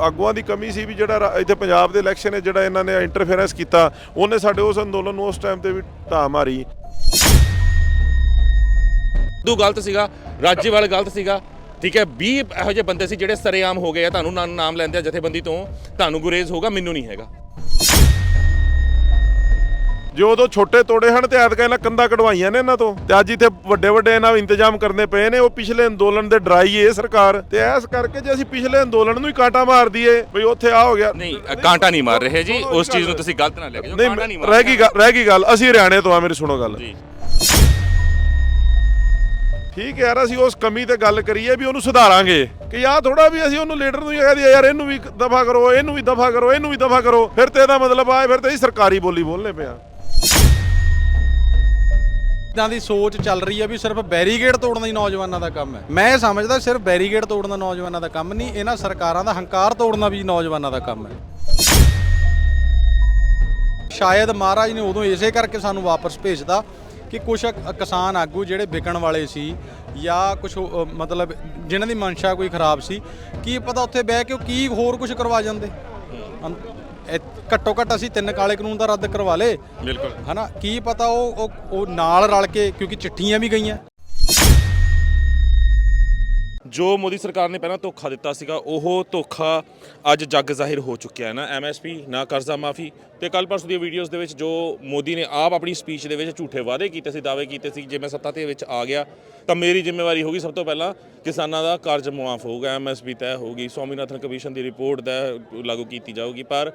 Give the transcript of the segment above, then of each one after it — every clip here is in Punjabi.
ਆਗੂਆਂ ਦੀ ਕਮੀ ਸੀ ਵੀ ਜਿਹੜਾ ਇੱਥੇ ਪੰਜਾਬ ਦੇ ਇਲੈਕਸ਼ਨ ਹੈ ਜਿਹੜਾ ਇਹਨਾਂ ਨੇ ਇੰਟਰਫੇਰੈਂਸ ਕੀਤਾ, ਉਹਨੇ ਸਾਡੇ ਉਸ ਅੰਦੋਲਨ ਨੂੰ ਉਸ ਟਾਈਮ ਤੇ ਵੀ ਢਾਹ ਮਾਰੀ। ਸਿੱਧੂ ਗਲਤ ਸੀਗਾ, ਰਾਜੇਵਾਲ ਗਲਤ ਸੀਗਾ, ਠੀਕ ਹੈ 20 ਇਹੋ ਜਿਹੇ ਬੰਦੇ ਸੀ ਜਿਹੜੇ ਸਰੇਆਮ ਹੋ ਗਏ ਆ, ਤੁਹਾਨੂੰ ਨਾ- ਨਾਮ ਲੈਂਦੇ ਆ ਜਥੇਬੰਦੀ ਤੋਂ, ਤੁਹਾਨੂੰ ਗੁਰੇਜ਼ ਹੋਗਾ ਮੈਨੂੰ ਨਹੀਂ ਹੈਗਾ। ਜੇ ਉਦੋਂ ਛੋਟੇ ਤੋੜੇ ਹਨ ਤੇ ਐਤਕਾਂ ਇਹਨਾਂ ਕੰਧਾਂ ਕਢਵਾਈਆਂ ਨੇ ਇਹਨਾਂ ਤੋਂ। ਤੇ ਅੱਜ ਇੱਥੇ ਵੱਡੇ ਵੱਡੇ ਇਹਨਾਂ ਇੰਤਜ਼ਾਮ ਕਰਨੇ ਪਏ ਨੇ ਉਹ ਪਿਛਲੇ ਅੰਦੋਲਨ ਦੇ ਡਰਾਈ ਏ ਸਰਕਾਰ। ਤੇ ਐਸ ਕਰਕੇ ਜੇ ਅਸੀਂ ਪਿਛਲੇ ਅੰਦੋਲਨ ਨੂੰ ਹੀ ਕਾਂਟਾ ਮਾਰ ਦਈਏ ਵੀ ਉੱਥੇ ਆ ਹੋ ਗਿਆ। ਨਹੀਂ ਕਾਂਟਾ ਨਹੀਂ ਮਾਰ ਰਹੇ ਜੀ ਉਸ ਚੀਜ਼ ਨੂੰ ਤੁਸੀਂ ਗਲਤ ਨਾ ਲੈ ਕੇ ਜਾਓ ਕਾਂਟਾ ਨਹੀਂ ਮਾਰ ਰਹਿ ਗਈ ਰਹਿ। ਗਈ ਗੱਲ। ਅਸੀਂ ਹਰਿਆਣੇ ਤੋਂ ਆ ਮੇਰੀ ਸੁਣੋ ਗੱਲ। ਜੀ। ਠੀਕ ਹੈ ਯਾਰ ਅਸੀਂ ਉਸ ਕਮੀ ਤੇ ਗੱਲ ਕਰੀਏ ਵੀ ਉਹਨੂੰ ਸੁਧਾਰਾਂਗੇ। ਕਿ ਯਾ ਥੋੜਾ ਵੀ ਅਸੀਂ ਉਹਨੂੰ ਲੀਡਰ ਨੂੰ ਹੀ ਕਹਿ ਦਈਏ ਯਾਰ ਇਹਨੂੰ ਵੀ ਦਫਾ ਕਰੋ ਇਹਨੂੰ ਵੀ ਦਫਾ ਕਰੋ ਇਹਨੂੰ ਵੀ ਦਫਾ ਕਰੋ। ਫਿਰ ਤੇ ਇਹਦਾ ਮਤਲਬ ਆਏ ਫਿਰ ਤੇ ਅਸੀਂ ਸਰਕਾਰੀ ਬੋਲੀ ਬੋਲਨੇ ਪਿਆ ਇਦਾਂ ਦੀ ਸੋਚ ਚੱਲ ਰਹੀ ਹੈ ਵੀ ਸਿਰਫ ਬੈਰੀਗੇਡ ਤੋੜਨਾ ਹੀ ਨੌਜਵਾਨਾਂ ਦਾ ਕੰਮ ਹੈ। ਮੈਂ ਇਹ ਸਮਝਦਾ ਸਿਰਫ ਬੈਰੀਗੇਡ ਤੋੜਨਾ ਨੌਜਵਾਨਾਂ ਦਾ ਕੰਮ ਨਹੀਂ, ਇਹਨਾਂ ਸਰਕਾਰਾਂ ਦਾ ਹੰਕਾਰ ਤੋੜਨਾ ਵੀ ਨੌਜਵਾਨਾਂ ਦਾ ਕੰਮ ਹੈ। ਸ਼ਾਇਦ ਮਹਾਰਾਜ ਨੇ ਉਦੋਂ ਇਸੇ ਕਰਕੇ ਸਾਨੂੰ ਵਾਪਸ ਭੇਜਦਾ ਕਿ ਕੁਝ ਕਿਸਾਨ ਆਗੂ ਜਿਹੜੇ ਵਿਕਣ ਵਾਲੇ ਸੀ ਜਾਂ ਕੁਝ ਮਤਲਬ ਜਿਨ੍ਹਾਂ ਦੀ ਮਨਸ਼ਾ ਕੋਈ ਖਰਾਬ ਸੀ, ਕੀ ਪਤਾ ਉੱਥੇ ਬਹਿ ਕੇ ਉਹ ਕੀ ਹੋਰ ਕੁਝ ਕਰਵਾ ਜਾਂਦੇ? ਇਹ ਘੱਟੋ ਘੱਟ ਅਸੀਂ ਤਿੰਨ ਕਾਲੇ ਕਾਨੂੰਨ ਦਾ ਰੱਦ ਕਰਵਾ ਲੇ ਬਿਲਕੁਲ। ਹਨਾ? ਕੀ ਪਤਾ ਉਹ ਉਹ ਉਹ ਨਾਲ ਰਲ ਕੇ ਕਿਉਂਕਿ ਚਿੱਠੀਆਂ ਵੀ ਗਈਆਂ। ਜੋ ਮੋਦੀ ਸਰਕਾਰ ਨੇ ਪਹਿਲਾਂ ਧੋਖਾ ਦਿੱਤਾ ਸੀਗਾ, ਉਹ ਧੋਖਾ ਅੱਜ ਜੱਗ ਜ਼ਾਹਿਰ ਹੋ ਚੁੱਕਿਆ ਹੈ ਨਾ। ਐਮਐਸਪੀ ਨਾ ਕਰਜ਼ਾ ਮਾਫੀ ਤੇ ਕੱਲ ਪਰਸੋਂ ਦੀਆਂ ਵੀਡੀਓਜ਼ ਦੇ ਵਿੱਚ ਜੋ ਮੋਦੀ ਨੇ ਆਪ ਆਪਣੀ ਸਪੀਚ ਦੇ ਵਿੱਚ ਝੂਠੇ ਵਾਅਦੇ ਕੀਤੇ ਸੀ, ਦਾਅਵੇ ਕੀਤੇ ਸੀ, ਜੇ ਮੈਂ ਸੱਤਾ ਦੇ ਵਿੱਚ ਆ ਗਿਆ, ਤਾਂ ਮੇਰੀ ਜ਼ਿੰਮੇਵਾਰੀ ਹੋਗੀ ਸਭ ਤੋਂ ਪਹਿਲਾਂ ਕਿਸਾਨਾਂ ਦਾ ਕਰਜ਼ ਮੁਆਫ ਹੋਊਗਾ ਐਮਐਸਪੀ ਤੈਅ ਹੋਊਗੀ ਸਵਾਮੀਨਾਥਨ ਕਮਿਸ਼ਨ ਦੀ ਰਿਪੋਰਟ ਦਾ ਲਾਗੂ ਕੀਤੀ ਜਾਊਗੀ। ਪਰ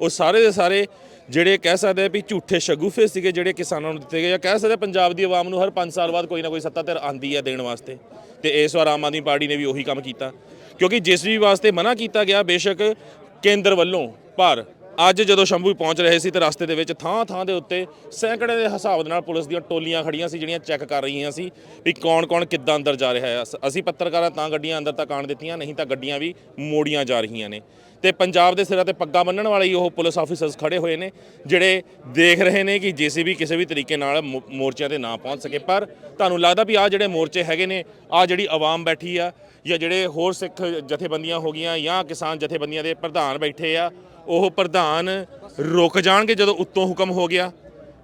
ਉਹ ਸਾਰੇ ਦੇ ਸਾਰੇ ਜਿਹੜੇ ਕਹਿ ਸਕਦੇ ਆ ਵੀ ਝੂਠੇ ਸ਼ਗੂਫੇ ਸੀਗੇ ਜਿਹੜੇ ਕਿਸਾਨਾਂ ਨੂੰ ਦਿੱਤੇ ਗਏ, ਜਾਂ ਕਹਿ ਸਕਦੇ ਪੰਜਾਬ ਦੀ ਆਵਾਮ ਨੂੰ ਹਰ 5 ਸਾਲ ਬਾਅਦ ਕੋਈ ਨਾ ਕੋਈ ਸੱਤਾ ਧਿਰ ਆਂਦੀ ਹੈ ਦੇਣ ਵਾਸਤੇ। ਤੇ ਇਸ ਵਾਰ ਆਮ ਆਦਮੀ ਪਾਰਟੀ ਨੇ ਵੀ ਉਹੀ ਕੰਮ ਕੀਤਾ। ਕਿਉਂਕਿ ਜਿਸ ਵੀ ਵਾਸਤੇ ਮਨਾ ਕੀਤਾ ਗਿਆ, ਬੇਸ਼ੱਕ ਕੇਂਦਰ ਵੱਲੋਂ ਪਰ ਅੱਜ ਜਦੋਂ ਸ਼ੰਭੂ ਪਹੁੰਚ ਰਹੇ ਸੀ ਤੇ ਰਸਤੇ ਦੇ ਵਿੱਚ ਥਾਂ ਥਾਂ ਦੇ ਉੱਤੇ ਸੈਂਕੜੇ ਦੇ ਹਿਸਾਬ ਦੇ ਨਾਲ ਪੁਲਿਸ ਦੀਆਂ ਟੋਲੀਆਂ ਖੜੀਆਂ ਸੀ, ਜਿਹੜੀਆਂ ਚੈੱਕ ਕਰ ਰਹੀਆਂ ਸੀ ਵੀ ਕੌਣ-ਕੌਣ ਕਿੱਦਾਂ ਅੰਦਰ ਜਾ ਰਿਹਾ ਹੈ। ਅਸ- ਅਸੀਂ ਪੱਤਰਕਾਰਾਂ ਤਾਂ ਗੱਡੀਆਂ ਅੰਦਰ ਤੱਕ ਆਣ ਦਿੱਤੀਆਂ, ਨਹੀਂ ਤਾਂ ਗੱਡੀਆਂ ਵੀ ਮੋੜੀਆਂ ਜਾ ਰਹੀਆਂ ਨੇ। ਤੇ ਪੰਜਾਬ ਦੇ ਸਿਰਾਂ ਤੇ ਪੱਗਾ ਬੰਨਣ ਵਾਲੇ ਹੀ ਉਹ ਪੁਲਿਸ ਆਫੀਸਰਸ ਖੜੇ ਹੋਏ ਨੇ, ਜਿਹੜੇ ਦੇਖ ਰਹੇ ਨੇ ਕਿ ਜੀਸੀਬੀ ਕਿਸੇ ਵੀ ਤਰੀਕੇ ਨਾਲ ਮੋ- ਮੋਰਚਿਆਂ ਤੇ ਨਾ ਪਹੁੰਚ ਸਕੇ। ਪਰ ਤੁਹਾਨੂੰ ਲੱਗਦਾ ਵੀ ਆ ਜਿਹੜੇ ਮੋਰਚੇ ਹੈਗੇ ਨੇ ਆ ਜਿਹੜੀ ਆਵਾਮ ਬੈਠੀ ਆ, ਜਾਂ ਜਿਹੜੇ ਹੋਰ ਸਿੱਖ ਜਥੇਬੰਦੀਆਂ ਹੋ ਗਈਆਂ, ਜਾਂ ਕਿਸਾਨ ਜਥੇਬੰਦੀਆਂ ਦੇ ਪ੍ਰਧਾਨ ਬੈਠੇ ਆ, ਉਹ ਪ੍ਰਧਾਨ ਰੁਕ ਜਾਣਗੇ ਜਦੋਂ ਉੱਤੋਂ ਹੁਕਮ ਹੋ ਗਿਆ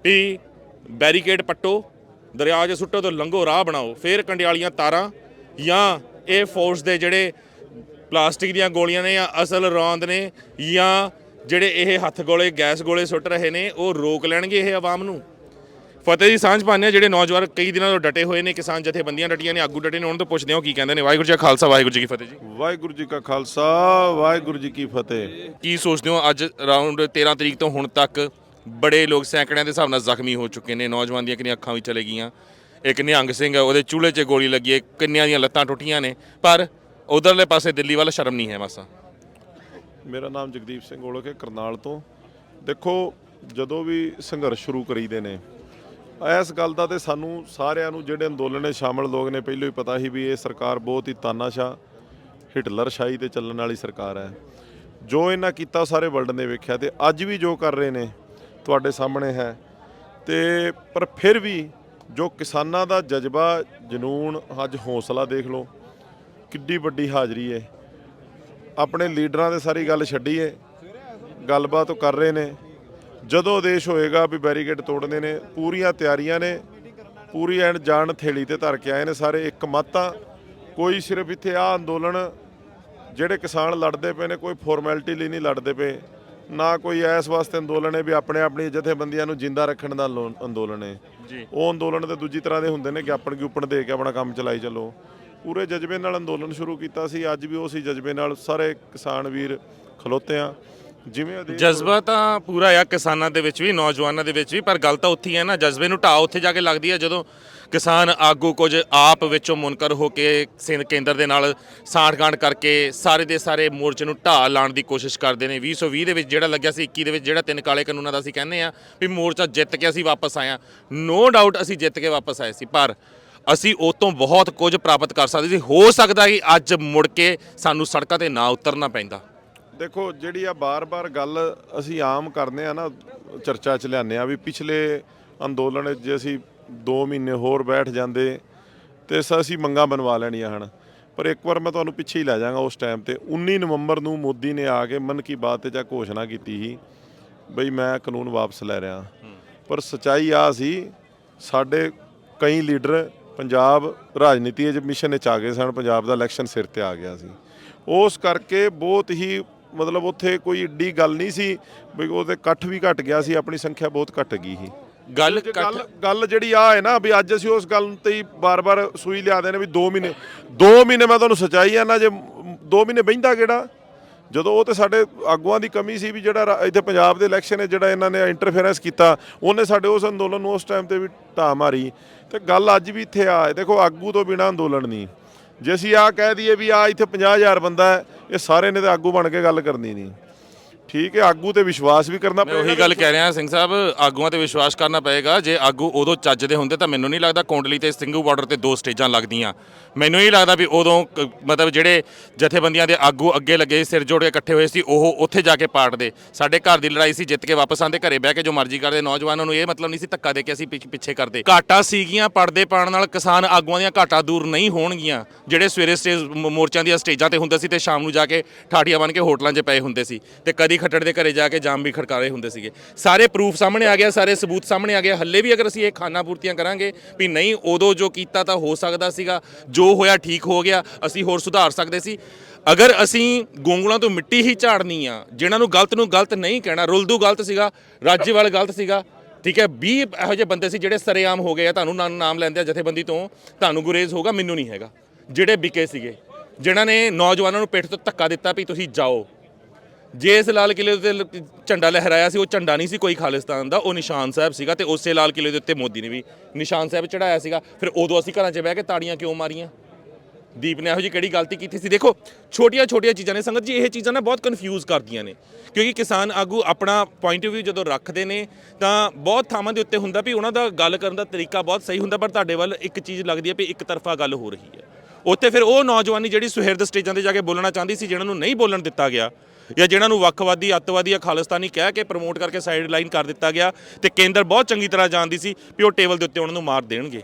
ਵੀ ਬੈਰੀਕੇਡ ਪੱਟੋ, ਦਰਿਆ 'ਚ ਸੁੱਟੋ ਤੇ ਲੰਘੋ, ਰਾਹ ਬਣਾਓ। ਫਿਰ ਕੰਡਿਆਲੀਆਂ ਤਾਰਾਂ ਜਾਂ ਇਹ ਫੋਰਸ ਦੇ ਜਿਹੜੇ ਪਲਾਸਟਿਕ ਦੀਆਂ ਗੋਲੀਆਂ ਨੇ ਜਾਂ ਅਸਲ ਰੌਂਦ ਨੇ ਜਾਂ ਜਿਹੜੇ ਇਹ ਹੱਥ ਗੋਲੇ ਗੈਸ ਗੋਲੇ ਸੁੱਟ ਰਹੇ ਨੇ ਉਹ ਰੋਕ ਲੈਣਗੇ ਇਹ ਆਵਾਮ ਨੂੰ? ਫਤਿਹ ਦੀ ਸਾਂਝ ਹਾਂ ਜਿਹੜੇ ਨੌਜਵਾਨ ਕਈ ਦਿਨਾਂ ਤੋਂ ਡਟੇ ਹੋਏ ਨੇ ਕਿਸਾਨ ਜਥੇਬੰਦੀਆਂ ਡਟੀਆਂ ਨੇ ਆਗੂ ਡਟੇ ਨੇ ਉਹਨਾਂ ਤੋਂ ਪੁੱਛਦੇ ਹਾਂ ਉਹ ਕੀ ਕਹਿੰਦੇ ਨੇ। ਵਾਹਿਗੁਰੂ ਜੀ ਕਾ ਖਾਲਸਾ ਵਾਹਿਗੁਰੂ ਜੀ ਕੀ ਫਤਿਹ ਜੀ। ਵਾਹਿਗੁਰੂ ਜੀ ਕਾ ਖਾਲਸਾ ਵਾਹਿਗੁਰੂ ਜੀ ਕੀ ਫਤਿਹ। ਕੀ ਸੋਚਦੇ ਹੋ ਅੱਜ ਅਰਾਊਂਡ 13 ਤਰੀਕ ਤੋਂ ਹੁਣ ਤੱਕ ਬੜੇ ਲੋਕ ਸੈਂਕੜਿਆਂ ਦੇ ਹਿਸਾਬ ਨਾਲ ਜ਼ਖਮੀ ਹੋ ਚੁੱਕੇ ਨੇ ਨੌਜਵਾਨ ਦੀਆਂ ਕਿੰਨੀਆਂ ਅੱਖਾਂ ਵੀ ਚਲੇ ਗਈਆਂ। ਇੱਕ ਨਿਹੰਗ ਸਿੰਘ ਉਹਦੇ ਚੂਲੇ 'ਚ ਗੋਲੀ ਲੱਗੀ ਹੈ ਕਿੰਨਿਆਂ ਦੀਆਂ ਲੱਤਾਂ ਟੁੱਟੀਆਂ ਨੇ। ਪਰ ਉਧਰਲੇ ਪਾਸੇ ਦਿੱਲੀ ਵੱਲ ਸ਼ਰਮ ਨਹੀਂ ਹੈ ਮਾਸਾ। ਮੇਰਾ ਨਾਮ ਜਗਦੀਪ ਸਿੰਘ ਔਲਖ ਹੈ, ਕਰਨਾਲ ਤੋਂ। ਦੇਖੋ, ਜਦੋਂ ਵੀ ਸੰਘਰਸ਼ ਸ਼ੁਰੂ ਕਰੀਦੇ ਨੇ, ਇਸ ਗੱਲ ਦਾ ਤੇ ਸਾਨੂੰ ਸਾਰਿਆਂ ਨੂੰ ਜਿਹੜੇ ਅੰਦੋਲਨ 'ਚ ਸ਼ਾਮਲ ਲੋਕ ਨੇ, ਪਹਿਲਾਂ ਹੀ ਪਤਾ ਸੀ ਵੀ ਇਹ ਸਰਕਾਰ ਬਹੁਤ ਹੀ ਤਾਨਾਸ਼ਾ ਹਿਟਲਰ ਸ਼ਾਹੀ ਤੇ ਚੱਲਣ ਵਾਲੀ ਸਰਕਾਰ ਹੈ। ਜੋ ਇਹਨਾਂ ਕੀਤਾ ਸਾਰੇ ਵਰਲਡ ਨੇ ਵੇਖਿਆ ਤੇ ਅੱਜ ਵੀ ਜੋ ਕਰ ਰਹੇ ਨੇ, ਤੁਹਾਡੇ ਸਾਹਮਣੇ ਹੈ। ਤੇ ਪਰ ਫਿਰ ਵੀ ਜੋ ਕਿਸਾਨਾਂ ਦਾ ਜਜ਼ਬਾ ਜਨੂਨ ਅੱਜ ਹੌਸਲਾ ਦੇਖ ਲਓ ਕਿੱਡੀ ਵੱਡੀ ਹਾਜ਼ਰੀ ਹੈ ਆਪਣੇ ਲੀਡਰਾਂ ਦੇ ਸਾਰੀ ਗੱਲ ਛੱਡੀਏ ਗੱਲਬਾਤ ਉਹ ਕਰ ਰਹੇ ਨੇ। ਜਦੋਂ ਦੇਸ਼ ਹੋਏਗਾ ਵੀ ਬੈਰੀਕੇਡ ਤੋੜਨੇ ਨੇ ਪੂਰੀਆਂ ਤਿਆਰੀਆਂ ਨੇ ਪੂਰੀ ਐਨ ਜਾਨ ਥੇਲੀ ਤੇ ਧਰ ਕੇ ਆਏ ਨੇ ਸਾਰੇ ਇੱਕ ਮਤ ਆ ਕੋਈ ਸਿਰਫ ਇੱਥੇ ਆ ਅੰਦੋਲਨ ਜਿਹੜੇ ਕਿਸਾਨ ਲੜਦੇ ਪਏ ਨੇ ਕੋਈ ਫਾਰਮੈਲਿਟੀ ਲਈ ਨਹੀਂ ਲੜਦੇ ਪਏ ਨਾ ਕੋਈ ਐਸ ਵਾਸਤੇ ਅੰਦੋਲਨ ਹੈ ਵੀ ਆਪਣੇ ਆਪਣੀ ਜਥੇਬੰਦੀਆਂ ਨੂੰ ਜਿੰਦਾ ਰੱਖਣ ਦਾ ਅੰਦੋ- ਅੰਦੋਲਨ ਹੈ ਜੀ। ਉਹ ਅੰਦੋਲਨ ਤੇ ਦੂਜੀ ਤਰ੍ਹਾਂ ਦੇ ਹੁੰਦੇ ਨੇ ਕਿ ਆਪਣ ਗਿਉਪਣ ਦੇ ਕੇ ਆਪਣਾ ਕੰਮ ਚਲਾਈ ਚੱਲੋ। ਪੂਰੇ ਜਜ਼ਬੇ ਨਾਲ ਅੰਦੋਲਨ ਸ਼ੁਰੂ ਕੀਤਾ ਸੀ। ਅੱਜ ਵੀ ਉਸੇ ਜਜ਼ਬੇ ਨਾਲ। ਸਾਰੇ ਕਿਸਾਨ ਵੀਰ ਖਲੋਤੇ ਆ। ਜਿਵੇਂ ਜਜ਼ਬਾ ਤਾਂ ਪੂਰਾ ਆ ਕਿਸਾਨਾਂ ਦੇ ਵਿੱਚ ਵੀ, ਨੌਜਵਾਨਾਂ ਦੇ ਵਿੱਚ ਵੀ, ਪਰ ਗੱਲ ਤਾਂ ਉੱਥੇ ਹੀ ਹੈ ਨਾ। ਜਜ਼ਬੇ ਨੂੰ ਢਾਹ ਉੱਥੇ ਜਾ ਕੇ ਲੱਗਦੀ ਹੈ ਜਦੋਂ ਕਿਸਾਨ ਆਗੂ ਕੁਝ ਆਪ ਵਿੱਚੋਂ ਮੁਨਕਰ ਹੋ ਕੇ ਸਿੰਧ ਕੇਂਦਰ ਦੇ ਨਾਲ ਸਾਠਗਾਂਠ ਕਰਕੇ ਸਾਰੇ ਦੇ ਸਾਰੇ ਮੋਰਚੇ ਨੂੰ ਢਾਹ ਲਾਉਣ ਦੀ ਕੋਸ਼ਿਸ਼ ਕਰਦੇ ਨੇ। 2020 ਦੇ ਵਿੱਚ ਜਿਹੜਾ ਲੱਗਿਆ ਸੀ 21 ਦੇ ਵਿੱਚ ਜਿਹੜਾ ਤਿੰਨ ਕਾਲੇ ਕਾਨੂੰਨਾਂ ਦਾ ਅਸੀਂ ਕਹਿੰਦੇ ਆ ਵੀ ਮੋਰਚਾ ਜਿੱਤ ਕੇ ਅਸੀਂ ਵਾਪਸ ਆਇਆ ਨੋ ਡਾਊਟ ਅਸੀਂ ਜਿੱਤ ਕੇ ਵਾਪਸ ਆਏ ਸੀ। ਪਰ ਅਸੀਂ ਉਹ ਤੋਂ ਬਹੁਤ ਕੁਝ ਪ੍ਰਾਪਤ ਕਰ ਸਕਦੇ ਸੀ। ਹੋ ਸਕਦਾ ਕਿ ਅੱਜ ਮੁੜ ਕੇ ਸਾਨੂੰ ਸੜਕਾਂ ਤੇ ਨਾ ਉਤਰਨਾ ਪੈਂਦਾ। ਦੇਖੋ ਜਿਹੜੀ ਆ ਬਾਰ-ਬਾਰ ਗੱਲ ਅਸੀਂ ਆਮ ਕਰਦੇ ਆ ਨਾ ਚਰਚਾ ਚ ਲਿਆਉਂਦੇ ਆ ਵੀ ਪਿਛਲੇ ਅੰਦੋਲਨ ਜੇ ਅਸੀਂ 2 ਮਹੀਨੇ ਹੋਰ ਬੈਠ ਜਾਂਦੇ ਤੇ ਅਸੀਂ ਮੰਗਾਂ ਬਣਵਾ ਲੈਣੀਆਂ ਹਨ। ਪਰ ਇੱਕ ਵਾਰ ਮੈਂ ਤੁਹਾਨੂੰ ਪਿੱਛੇ ਹੀ ਲੈ ਜਾਵਾਂਗਾ ਉਸ ਟਾਈਮ ਤੇ। 19 ਨਵੰਬਰ ਨੂੰ ਮੋਦੀ ਨੇ ਆ ਕੇ ਮਨ ਕੀ ਬਾਤ ਤੇ ਜਾ ਘੋਸ਼ਣਾ ਕੀਤੀ ਸੀ ਬਈ ਮੈਂ ਕਾਨੂੰਨ ਵਾਪਸ ਲੈ ਰਿਹਾ। ਪਰ ਸਚਾਈ ਆ ਸੀ ਸਾਡੇ ਕਈ ਲੀਡਰ ਪੰਜਾਬ ਰਾਜਨੀਤੀ ਵਿੱਚ ਮਿਸ਼ਨ ਵਿੱਚ ਆ ਗਏ ਸਨ ਪੰਜਾਬ ਦਾ ਇਲੈਕਸ਼ਨ ਸਿਰ ਤੇ ਆ ਗਿਆ ਸੀ। ਉਸ ਕਰਕੇ ਬਹੁਤ ਹੀ ਮਤਲਬ ਉੱਥੇ ਕੋਈ ਏਡੀ ਗੱਲ ਨਹੀਂ ਸੀ ਵੀ ਉਹਦੇ ਇਕੱਠ ਵੀ ਘਟ ਗਿਆ ਸੀ ਆਪਣੀ ਸੰਖਿਆ ਬਹੁਤ ਘਟ ਗਈ ਸੀ। ਗੱਲ ਗੱਲ ਗੱਲ ਜਿਹੜੀ ਆ ਹੈ ਨਾ ਵੀ ਅੱਜ ਅਸੀਂ ਉਸ ਗੱਲ ਤੇ ਹੀ ਬਾਰ-ਬਾਰ ਸੂਈ ਲਿਆਦੇ ਨੇ ਵੀ 2 ਮਹੀਨੇ 2 ਮਹੀਨੇ ਮੈਂ ਤੁਹਾਨੂੰ ਸਚਾਈ ਆ ਨਾ ਜੇ 2 ਮਹੀਨੇ ਬਹਿੰਦਾ ਕਿਹੜਾ? ਜਦੋਂ ਉਹ ਤੇ ਸਾਡੇ ਆਗੂਆਂ ਦੀ ਕਮੀ ਸੀ ਵੀ ਜਿਹੜਾ ਰਾ- ਇੱਥੇ ਪੰਜਾਬ ਦੇ ਇਲੈਕਸ਼ਨ ਹੈ, ਜਿਹੜਾ ਇਹਨਾਂ ਨੇ ਇੰਟਰਫੇਰੈਂਸ ਕੀਤਾ, ਉਹਨੇ ਸਾਡੇ ਉਸ ਅੰਦੋਲਨ ਨੂੰ ਉਸ ਟਾਈਮ ਤੇ ਵੀ ਢਾਹ ਮਾਰੀ ਤੇ ਗੱਲ ਅੱਜ ਵੀ ਇੱਥੇ ਆ ਹੈ। ਦੇਖੋ ਆਗੂ ਤੋਂ ਬਿਨਾ ਅੰਦੋਲਨ ਨਹੀਂ ਜੇ ਅਸੀਂ ਆ ਕਹਿ ਦਈਏ ਵੀ ਆ ਇੱਥੇ 50000 ਬੰਦਾ ਹੈ, ਇਹ ਸਾਰੇ ਨੇ ਤੇ ਆਗੂ ਬਣ ਕੇ ਗੱਲ ਕਰਨੀ ਨਹੀਂ ਠੀਕ ਹੈ ਆਗੂ ਤੇ ਵਿਸ਼ਵਾਸ ਵੀ ਕਰਨਾ ਮੈਂ ਉਹੀ ਗੱਲ ਕਹਿ ਰਿਹਾ ਸਿੰਘ ਸਾਹਿਬ ਆਗੂਆਂ ਤੇ ਵਿਸ਼ਵਾਸ ਕਰਨਾ ਪਏਗਾ। ਜੇ ਆਗੂ ਉਦੋਂ ਚੱਜਦੇ ਹੁੰਦੇ ਤਾਂ ਮੈਨੂੰ ਨਹੀਂ ਲੱਗਦਾ ਕੋਂਡਲੀ ਤੇ ਸਿੰਘੂ ਬਾਰਡਰ ਤੇ ਦੋ ਸਟੇਜਾਂ ਲੱਗਦੀਆਂ। ਮੈਨੂੰ ਨਹੀਂ ਲੱਗਦਾ ਵੀ ਉਦੋਂ ਕ- ਮਤਲਬ ਜਿਹੜੇ ਜਥੇਬੰਦੀਆਂ ਦੇ ਆਗੂ ਅੱਗੇ ਲੱਗੇ ਸਿਰ ਜੋੜ ਕੇ ਇਕੱਠੇ ਹੋਏ ਸੀ ਉਹ ਉੱਥੇ ਜਾ ਕੇ ਪਾੜਦੇ ਸਾਡੇ ਘਰ ਦੀ ਲੜਾਈ ਸੀ ਜਿੱਤ ਕੇ ਵਾਪਸ ਆਂਦੇ ਘਰੇ ਬਹਿ ਕੇ ਜੋ ਮਰਜ਼ੀ ਕਰਦੇ ਨੌਜਵਾਨਾਂ ਨੂੰ ਇਹ ਮਤਲਬ ਨਹੀਂ ਸੀ ਧੱਕਾ ਦੇ ਕੇ ਅਸੀਂ ਪਿੱਛ- ਪਿੱਛੇ ਕਰਦੇ। ਘਾਟਾ ਸੀਗੀਆਂ ਪੜਦੇ ਪਾਣ ਨਾਲ ਕਿਸਾਨ ਆਗੂਆਂ ਦੀਆਂ ਘਾਟਾ ਦੂਰ ਨਹੀਂ ਹੋਣਗੀਆਂ। ਜਿਹੜੇ ਸਵੇਰੇ ਸਟੇਜ ਮ- ਮੋਰਚਿਆਂ ਦੀਆਂ ਸਟੇਜਾਂ ਤੇ ਹੁੰਦੇ ਸੀ ਤੇ ਸ਼ਾਮ ਨੂੰ ਜਾ ਕੇ ਠਾਠੀਆਂ ਬਣ ਕੇ ਹੋਟਲਾਂ 'ਚ ਪਏ ਹੁੰਦੇ ਸੀ। ਤੇ ਕਦੀ ਖੱਟੜ ਦੇ ਘਰੇ ਜਾ ਕੇ ਜਾਮ ਵੀ ਖੜਕਾਰੇ ਹੁੰਦੇ ਸੀਗੇ। ਸਾਰੇ ਪ੍ਰੂਫ ਸਾਹਮਣੇ ਆ ਗਿਆ, ਸਾਰੇ ਸਬੂਤ ਸਾਹਮਣੇ ਆ ਗਿਆ। ਹੱਲੇ ਵੀ ਅਗਰ ਅਸੀਂ ਇਹ ਖਾਨਾ ਪੂਰਤੀਆਂ ਕਰਾਂਗੇ ਵੀ ਨਹੀਂ, ਉਦੋਂ ਜੋ ਕੀਤਾ ਤਾਂ ਹੋ ਸਕਦਾ ਸੀਗਾ। ਜੋ ਹੋਇਆ ਠੀਕ ਹੋ ਗਿਆ, ਅਸੀਂ ਹੋਰ ਸੁਧਾਰ ਸਕਦੇ ਸੀ। ਅਗਰ ਅਸੀਂ ਗੋਂਗਲਾਂ ਤੋਂ ਮਿੱਟੀ ਹੀ ਝਾੜਨੀ ਆ, ਜਿਨ੍ਹਾਂ ਨੂੰ ਗਲਤ ਨੂੰ ਗਲਤ ਨਹੀਂ ਕਹਿਣਾ, ਰੁਲਦੂ ਗਲਤ ਸੀਗਾ, ਰਾਜੇਵਾਲ ਗਲਤ ਸੀਗਾ, ਠੀਕ ਹੈ 20 ਇਹੋ ਜਿਹੇ ਬੰਦੇ ਸੀ ਜਿਹੜੇ ਸਰੇਆਮ ਹੋ ਗਏ ਆ, ਤੁਹਾਨੂੰ ਨਾ- ਨਾਮ ਲੈਂਦੇ ਆ ਜਥੇਬੰਦੀ ਤੋਂ, ਤੁਹਾਨੂੰ ਗੁਰੇਜ਼ ਹੋਗਾ ਮੈਨੂੰ ਨਹੀਂ ਹੈਗਾ। ਜਿਹੜੇ ਵਿਕੇ ਸੀਗੇ, ਜਿਨ੍ਹਾਂ ਨੇ ਨੌਜਵਾਨਾਂ ਨੂੰ ਪਿੱਠ ਤੋਂ ਧੱਕਾ ਦਿੱਤਾ ਵੀ ਤੁਸੀਂ ਜਾਓ। ਜੇ ਇਸ ਲਾਲ ਕਿਲੇ ਉੱਤੇ ਝੰਡਾ ਲਹਿਰਾਇਆ ਸੀ, ਉਹ ਝੰਡਾ ਨਹੀਂ ਸੀ ਕੋਈ ਖਾਲਿਸਤਾਨ ਦਾ, ਉਹ ਨਿਸ਼ਾਨ ਸਾਹਿਬ ਸੀਗਾ ਤੇ ਉਸੇ ਲਾਲ ਕਿਲੇ ਦੇ ਉੱਤੇ ਮੋਦੀ ਨੇ ਵੀ ਨਿਸ਼ਾਨ ਸਾਹਿਬ ਚੜਾਇਆ ਸੀਗਾ। ਫਿਰ ਉਦੋਂ ਅਸੀਂ ਘਰਾਂ 'ਚ ਬਹਿ ਕੇ ਤਾੜੀਆਂ ਕਿਉਂ ਮਾਰੀਆਂ? ਦੀਪ ਨੇ ਇਹੋ ਜਿਹੀ ਕਿਹੜੀ ਗਲਤੀ ਕੀਤੀ ਸੀ? ਦੇਖੋ ਛੋਟੀਆਂ ਛੋਟੀਆਂ ਚੀਜ਼ਾਂ ਨੇ, ਸੰਗਤ ਜੀ, ਇਹ ਚੀਜ਼ਾਂ ਨਾ ਬਹੁਤ ਕਨਫਿਊਜ਼ ਕਰਦੀਆਂ ਨੇ। ਕਿਉਂਕਿ ਕਿਸਾਨ ਆਗੂ ਆਪਣਾ ਪੁਆਇੰਟ ਆਫ View ਜਦੋਂ ਰੱਖਦੇ ਨੇ, ਤਾਂ ਬਹੁਤ ਥਾਵਾਂ ਦੇ ਉੱਤੇ ਹੁੰਦਾ ਵੀ ਉਹਨਾਂ ਦਾ ਗੱਲ ਕਰਨ ਦਾ ਤਰੀਕਾ ਬਹੁਤ ਸਹੀ ਹੁੰਦਾ, ਪਰ ਤੁਹਾਡੇ ਵੱਲ ਇੱਕ ਚੀਜ਼ ਲੱਗਦੀ ਹੈ ਵੀ ਇੱਕ ਤਰਫਾ ਗੱਲ ਹੋ ਰਹੀ ਹੈ। ਉੱਥੇ ਫਿਰ ਉਹ ਨੌਜਵਾਨੀ ਜਿਹੜੀ ਸੁਹਿਰਦ ਸਟੇਜਾਂ ਤੇ ਜਾ ਕੇ ਬੋਲਣਾ ਚਾਹੁੰਦੀ ਸੀ, ਜਿਹਨਾਂ ਨੂੰ ਨਹੀਂ ਬੋਲਣ ਦਿੱਤਾ ਗਿਆ ਜਾਂ ਜਿਹਨਾਂ ਨੂੰ ਵੱਖਵਾਦੀ ਅੱਤਵਾਦੀ ਜਾਂ ਖਾਲਿਸਤਾਨੀ ਕਹਿ ਕੇ ਪ੍ਰਮੋਟ ਕਰਕੇ ਸਾਈਡ ਲਾਈਨ ਕਰ ਦਿੱਤਾ ਗਿਆ ਤੇ ਕੇਂਦਰ ਬਹੁਤ ਚੰਗੀ ਤਰ੍ਹਾਂ ਜਾਣਦੀ ਸੀ ਵੀ ਉਹ ਟੇਬਲ ਦੇ ਉੱਤੇ ਉਹਨਾਂ ਨੂੰ ਮਾਰ ਦੇਣਗੇ।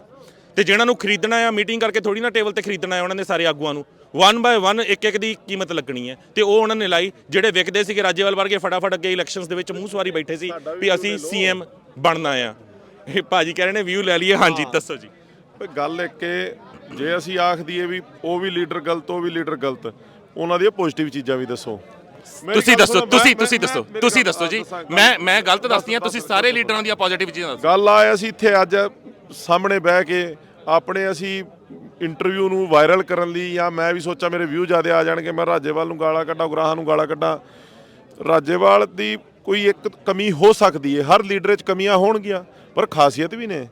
ਤੇ ਜਿਹਨਾਂ ਨੂੰ ਖਰੀਦਣਾ ਆ ਮੀਟਿੰਗ ਕਰਕੇ ਥੋੜੀ ਨਾ ਟੇਬਲ ਤੇ ਖਰੀਦਣਾ ਹੈ ਉਹਨਾਂ ਨੇ ਸਾਰੇ ਆਗੂਆਂ ਨੂੰ। ਵਨ ਬਾਏ ਵਨ ਇੱਕ ਇੱਕ ਦੀ ਕੀਮਤ ਲੱਗਣੀ ਹੈ ਤੇ ਉਹ ਉਹਨਾਂ ਨੇ ਲਾਈ ਜਿਹੜੇ ਵਿਕਦੇ ਸੀਗੇ ਰਾਜੇਵਾਲ ਵਰਗੇ ਫਟਾਫਟ ਅੱਗੇ ਇਲੈਕਸ਼ਨਸ ਦੇ ਵਿੱਚ ਮੂੰਹ ਸਵਾਰੀ ਬੈਠੇ ਸੀ ਵੀ ਅਸੀਂ ਸੀਐਮ ਬਣਨਾ ਆ। ਇਹ ਭਾਜੀ ਕਹਿ ਰਹੇ ਨੇ ਵਿਊ ਲੈ ਲਈਏ। ਹਾਂਜੀ ਦੱਸੋ ਜੀ। ਗੱਲ ਇੱਕ ਕਿ ਜੇ ਅਸੀਂ ਆਖ ਦਈਏ ਵੀ ਉਹ ਵੀ ਲੀਡਰ ਗਲਤ ਉਹ ਵੀ ਲੀਡਰ ਗਲਤ ਉਹਨਾਂ ਦੀਆਂ ਪੋਜ਼ਿਟਿਵ ਚੀਜ਼ਾਂ ਵੀ ਦੱਸੋ। ਤੁਸੀਂ ਦੱਸੋ ਤੁਸੀਂ ਤੁਸੀਂ ਦੱਸੋ ਤੁਸੀਂ ਦੱਸੋ ਜੀ। ਮੈਂ ਮੈਂ ਗਲਤ ਦੱਸਦੀ ਆ ਤੁਸੀਂ ਸਾਰੇ ਲੀਡਰਾਂ ਦੀਆਂ ਪੋਜ਼ਿਟਿਵ ਚੀਜ਼ਾਂ ਦੱਸੋ। ਗੱਲ ਆਇਆ ਸੀ ਇੱਥੇ ਅੱਜ ਸਾਹਮਣੇ ਬਹਿ ਕੇ ਆਪਣੇ ਅਸੀਂ ਇੰਟਰਵਿਊ ਨੂੰ ਵਾਇਰਲ ਕਰਨ ਲਈ ਜਾਂ ਮੈਂ ਵੀ ਸੋਚਾਂ ਮੇਰੇ ਵਿਊ ਜ਼ਿਆਦਾ ਆ ਜਾਣਗੇ ਮੈਂ ਰਾਜੇਵਾਲ ਨੂੰ ਗਾਲਾਂ ਕੱਢਾਂ ਗੁਰਾਹਾਂ ਨੂੰ ਗਾਲਾਂ ਕੱਢਾਂ। ਰਾਜੇਵਾਲ ਦੀ ਕੋਈ ਇੱਕ ਕਮੀ ਹੋ ਸਕਦੀ ਹੈ ਹਰ ਲੀਡਰ 'ਚ ਕਮੀਆਂ ਹੋਣਗੀਆਂ ਪਰ ਖਾਸੀਅਤ ਵੀ ਨੇ।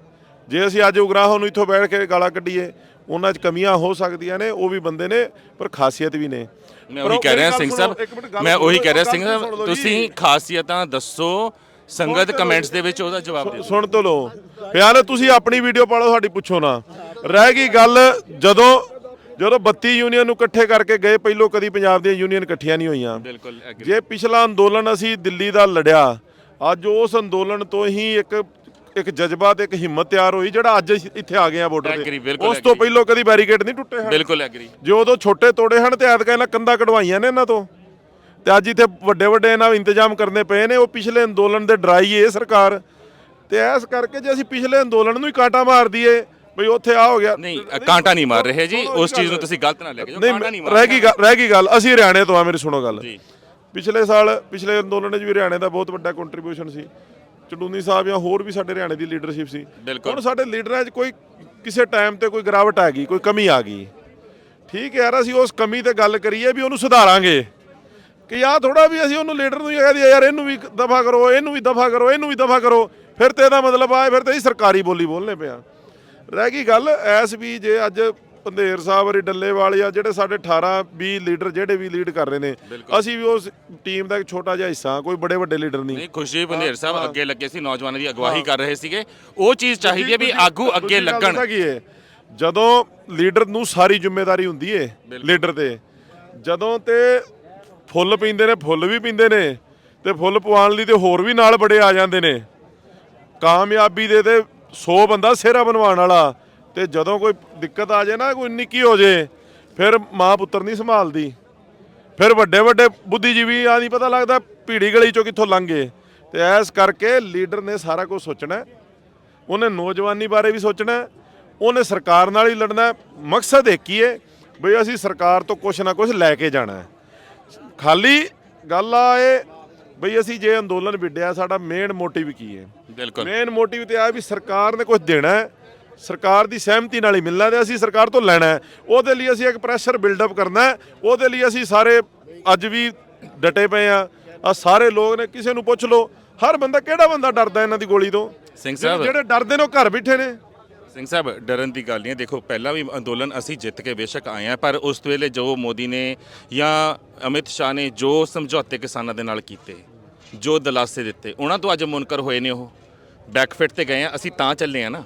ਜੇ ਅਸੀਂ ਅੱਜ ਉਗਰਾਹਾਂ ਨੂੰ ਇੱਥੋਂ ਬੈਠ ਕੇ ਗਾਲਾਂ ਕੱਢੀਏ ਉਹਨਾਂ 'ਚ ਕਮੀਆਂ ਹੋ ਸਕਦੀਆਂ ਨੇ ਉਹ ਵੀ ਬੰਦੇ ਨੇ ਪਰ ਖਾਸੀਅਤ ਵੀ ਨੇ। ਮੈਂ ਉਹੀ ਕਹਿ ਰਿਹਾ ਸਿੰਘ ਸਾਹਿਬ ਮੈਂ ਉਹੀ ਕਹਿ ਰਿਹਾ ਸਿੰਘ ਸਾਹਿਬ ਲਓ। ਤੁਸੀਂ ਖਾਸੀਅਤਾਂ ਦੱਸੋ ਸੰਗਤ ਕਮੈਂਟਸ ਦੇ ਵਿੱਚ ਉਹਦਾ ਜਵਾਬ ਦਿਓ। ਸੁਣ ਤੋ ਲੋ ਯਾਰ ਤੁਸੀਂ ਆਪਣੀ ਵੀਡੀਓ ਪਾਲੋ ਸਾਡੀ ਪੁੱਛੋ ਨਾ। ਰਹਿ ਗਈ ਗੱਲ ਜਦੋਂ ਜਦੋਂ 32 ਯੂਨੀਅਨ ਨੂੰ ਇਕੱਠੇ ਕਰਕੇ ਗਏ ਪਹਿਲੋਂ ਕਦੀ ਪੰਜਾਬ ਦੀਆਂ ਯੂਨੀਅਨ ਇਕੱਠੀਆਂ ਨਹੀਂ ਹੋਈਆਂ। ਬਿਲਕੁਲ। ਜੇ ਪਿਛਲਾ ਅੰਦੋਲਨ ਅਸੀਂ ਦਿੱਲੀ ਦਾ ਲੜਿਆ ਅੱਜ ਉਸ ਅੰਦੋਲਨ ਤੋਂ ਹੀ ਇੱਕ ਇੱਕ ਜਜ਼ਬਾ ਤੇ ਇੱਕ ਹਿੰਮਤ ਤਿਆਰ ਹੋਈ ਜਿਹੜਾ ਅੱਜ ਅਸੀਂ ਇੱਥੇ ਆ ਗਏ ਆ ਬਾਰਡਰ Agree, ਤੇ ਬਿਲਕੁਲ ਉਸ ਤੋਂ agree। ਪਹਿਲੋਂ ਕਦੀ ਬੈਰੀਕੇਡ ਨਹੀਂ ਟੁੱਟੇ ਹਨ ਬਿਲਕੁਲ ਐਗਰੀ ਜੇ ਉਦੋਂ ਛੋਟੇ ਤੋੜੇ ਹਨ ਤੇ ਐਤਕਾਂ ਇਹਨਾਂ ਕੰਧਾਂ ਕਢਵਾਈਆਂ ਨੇ ਇਹਨਾਂ ਤੋਂ। ਤੇ ਅੱਜ ਇੱਥੇ ਵੱਡੇ ਵੱਡੇ ਇਹਨਾਂ ਇੰਤਜ਼ਾਮ ਕਰਨੇ ਪਏ ਨੇ ਉਹ ਪਿਛਲੇ ਅੰਦੋਲਨ ਦੇ ਡਰਾਈ ਏ ਸਰਕਾਰ। ਤੇ ਐਸ ਕਰਕੇ ਜੇ ਅਸੀਂ ਪਿਛਲੇ ਅੰਦੋਲਨ ਨੂੰ ਹੀ ਕਾਂਟਾ ਮਾਰ ਦਈਏ ਬਈ ਉੱਥੇ ਆ ਹੋ ਗਿਆ। ਨਹੀਂ ਅ, ਕਾਂਟਾ ਨਹੀਂ ਮਾਰ ਰਹੇ ਜੀ। ਉਸ ਚੀਜ਼ ਨੂੰ ਤੁਸੀਂ ਗਲਤ ਨਾ ਲੈ ਕੇ ਜਾਓ। ਕਾਂਟਾ ਨਹੀਂ ਨਹੀਂ ਮਾਰ ਰਹਿ ਗਈ ਗੱਲ- ਰਹਿ ਗਈ ਗੱਲ। ਅਸੀਂ ਹਰਿਆਣੇ ਤੋਂ ਆ ਮੇਰੀ ਸੁਣੋ ਗੱਲ। ਜੀ। ਪਿਛਲੇ ਸਾਲ ਪਿਛਲੇ ਅੰਦੋਲਨ 'ਚ ਵੀ ਹਰਿਆਣੇ ਦਾ ਬਹੁਤ ਵੱਡਾ ਕੰਟਰੀਬਿਊਸ਼ਨ ਸੀ। ਚੜੂਨੀ ਸਾਹਿਬ ਜਾਂ ਹੋਰ ਵੀ ਸਾਡੇ ਹਰਿਆਣੇ ਦੀ ਲੀਡਰਸ਼ਿਪ ਸੀ ਬਿਲਕੁਲ। ਹੁਣ ਸਾਡੇ ਲੀਡਰਾਂ 'ਚ ਕੋਈ ਕਿਸੇ ਟਾਈਮ ਤੇ ਕੋਈ ਗਿਰਾਵਟ ਆ ਗਈ ਕੋਈ ਕਮੀ ਆ ਗਈ। ਠੀਕ ਹੈ ਯਾਰ ਅਸੀਂ ਉਸ ਕਮੀ ਤੇ ਗੱਲ ਕਰੀਏ ਵੀ ਉਹਨੂੰ ਸੁਧਾਰਾਂਗੇ। ਕਿ ਆ ਥੋੜਾ ਵੀ ਅਸੀਂ ਉਹਨੂੰ ਲੀਡਰ ਨੂੰ ਹੀ ਕਹਿ ਦਈਏ ਯਾਰ ਇਹਨੂੰ ਵੀ ਦਫਾ ਕਰੋ ਇਹਨੂੰ ਵੀ ਦਫਾ ਕਰੋ ਇਹਨੂੰ ਵੀ ਦਫਾ ਕਰੋ। ਫਿਰ ਤੇ ਇਹਦਾ ਮਤਲਬ ਆ ਫਿਰ ਤੇ ਅਸੀਂ ਸਰਕਾਰੀ ਬੋਲੀ ਬੋਲਨੇ ਪਿਆ ਰਹਿ ਗਈ ਗੱਲ ਐਸ ਵੀ ਜੇ ਅੱਜ ਪੰਧੇਰ ਸਾਹਿਬ ਅਰੀ ਡੱਲੇਵਾਲ ਜਾਂ ਜਿਹੜੇ ਸਾਡੇ 18 20 ਲੀਡਰ ਜਿਹੜੇ ਵੀ ਲੀਡ ਕਰ ਰਹੇ ਨੇ ਅਸੀਂ ਵੀ ਉਸ ਟੀਮ ਦਾ ਇੱਕ ਛੋਟਾ ਜਿਹਾ ਹਿੱਸਾ ਹਾਂ, ਕੋਈ ਬੜੇ ਵੱਡੇ ਲੀਡਰ ਨਹੀਂ। ਨਹੀਂ ਖੁਸ਼ੀ ਬੰਦੇਰ ਸਾਹਿਬ ਅੱਗੇ ਲੱਗੇ ਸੀ ਨੌਜਵਾਨਾਂ ਦੀ ਅਗਵਾਈ ਕਰ ਰਹੇ ਸੀਗੇ। ਉਹ ਚੀਜ਼ ਚਾਹੀਦੀ ਹੈ ਵੀ ਆਗੂ ਅੱਗੇ ਗੱਲ ਲੱਗਣ। ਪਤਾ ਕੀ ਹੈ? ਜਦੋਂ ਲੀਡਰ ਨੂੰ ਸਾਰੀ ਜ਼ਿੰਮੇਵਾਰੀ ਹੁੰਦੀ ਏ ਲੀਡਰ ਤੇ ਜਦੋਂ ਤੇ ਫੁੱਲ ਪੀਂਦੇ ਨੇ ਫੁੱਲ ਵੀ ਪੀਂਦੇ ਨੇ ਤੇ ਫੁੱਲ ਪਵਾਉਣ ਲਈ ਤੇ ਹੋਰ ਵੀ ਨਾਲ ਬੜੇ ਆ ਜਾਂਦੇ ਨੇ। ਕਾਮਯਾਬੀ ਦੇ ਤੇ 100 ਬੰਦਾ ਸਿਹਰਾ ਬਣਵਾਉਣ ਵਾਲਾ ਤੇ ਜਦੋਂ ਕੋਈ ਦਿੱਕਤ ਆ ਜਾਏ ਨਾ ਕੋਈ ਨਿੱਕੀ ਹੋ ਜੇ ਫਿਰ ਮਾਂ ਪੁੱਤਰ ਨਹੀਂ ਸੰਭਾਲਦੀ ਫਿਰ ਵੱਡੇ ਵੱਡੇ ਬੁੱਧੀਜੀਵੀ ਆ ਨਹੀਂ ਪਤਾ ਲੱਗਦਾ ਭੀੜੀ ਗਲੀ ਚੋਂ ਕਿੱਥੋਂ ਲੰਘੇ ਤੇ ਐਸ ਕਰਕੇ ਲੀਡਰ ਨੇ ਸਾਰਾ ਕੁਝ ਸੋਚਣਾ। ਉਹਨੇ ਨੌਜਵਾਨੀ ਬਾਰੇ ਵੀ ਸੋਚਣਾ। ਉਹਨੇ ਸਰਕਾਰ ਨਾਲ ਹੀ ਲੜਨਾ। ਮਕਸਦ ਇੱਕ ਹੀ ਹੈ ਬਈ ਅਸੀਂ ਸਰਕਾਰ ਤੋਂ ਕੁਝ ਨਾ ਕੁਝ ਲੈ ਕੇ ਜਾਣਾ ਖਾਲੀ ਗੱਲ ਆ ਇਹ ਬਈ ਅਸੀਂ ਜੇ ਅੰਦੋਲਨ ਵਿੱਢਿਆ ਸਾਡਾ ਮੇਨ ਮੋਟਿਵ ਕੀ ਹੈ ਬਿਲਕੁਲ ਮੇਨ ਮੋਟਿਵ ਤੇ ਆ ਵੀ ਸਰਕਾਰ ਨੇ ਕੁਝ ਦੇਣਾ ਹੈ ਸਰਕਾਰ ਦੀ ਸਹਿਮਤੀ ਨਾਲ ਹੀ ਮਿਲਣਾ ਤੇ ਅਸੀਂ ਸਰਕਾਰ ਤੋਂ ਲੈਣਾ ਹੈ। ਉਹਦੇ ਲਈ ਅਸੀਂ ਇੱਕ ਪ੍ਰੈਸ਼ਰ ਬਿਲਡ ਅਪ ਕਰਨਾ ਹੈ। ਉਹਦੇ ਲਈ ਅਸੀਂ ਸਾਰੇ ਅੱਜ ਵੀ ਡਟੇ ਪਏ ਆ ਆ ਸਾਰੇ ਲੋਕ ਨੇ ਕਿਸੇ ਨੂੰ ਪੁੱਛ ਲਓ ਹਰ ਬੰਦਾ ਕਿਹੜਾ ਬੰਦਾ ਡਰਦਾ ਇਹਨਾਂ ਦੀ ਗੋਲੀ ਤੋਂ? ਸਿੰਘ ਸਾਹਿਬ। ਜਿਹੜੇ ਡਰਦੇ ਨੇ ਉਹ ਘਰ ਬੈਠੇ ਨੇ। ਸਿੰਘ ਸਾਹਿਬ ਡਰਨ ਦੀ ਗੱਲ ਨਹੀਂ ਹੈ। ਦੇਖੋ ਪਹਿਲਾਂ ਵੀ ਅੰਦੋਲਨ ਅਸੀਂ ਜਿੱਤ ਕੇ ਬੇਸ਼ੱਕ ਆਏ ਆ ਪਰ ਉਸ ਵੇਲੇ ਜੋ ਮੋਦੀ ਨੇ ਜਾਂ ਅਮਿਤ ਸ਼ਾਹ ਨੇ ਜੋ ਸਮਝੌਤੇ ਕਿਸਾਨਾਂ ਦੇ ਨਾਲ ਕੀਤੇ ਜੋ ਦਲਾਸੇ ਦਿੱਤੇ ਉਹਨਾਂ ਤੋਂ ਅੱਜ ਮੁਨਕਰ ਹੋਏ ਨੇ ਉਹ। ਬੈਕਫਿਟ ਤੇ ਗਏ ਆ ਅਸੀਂ ਤਾਂ ਚੱਲੇ ਆ ਨਾ।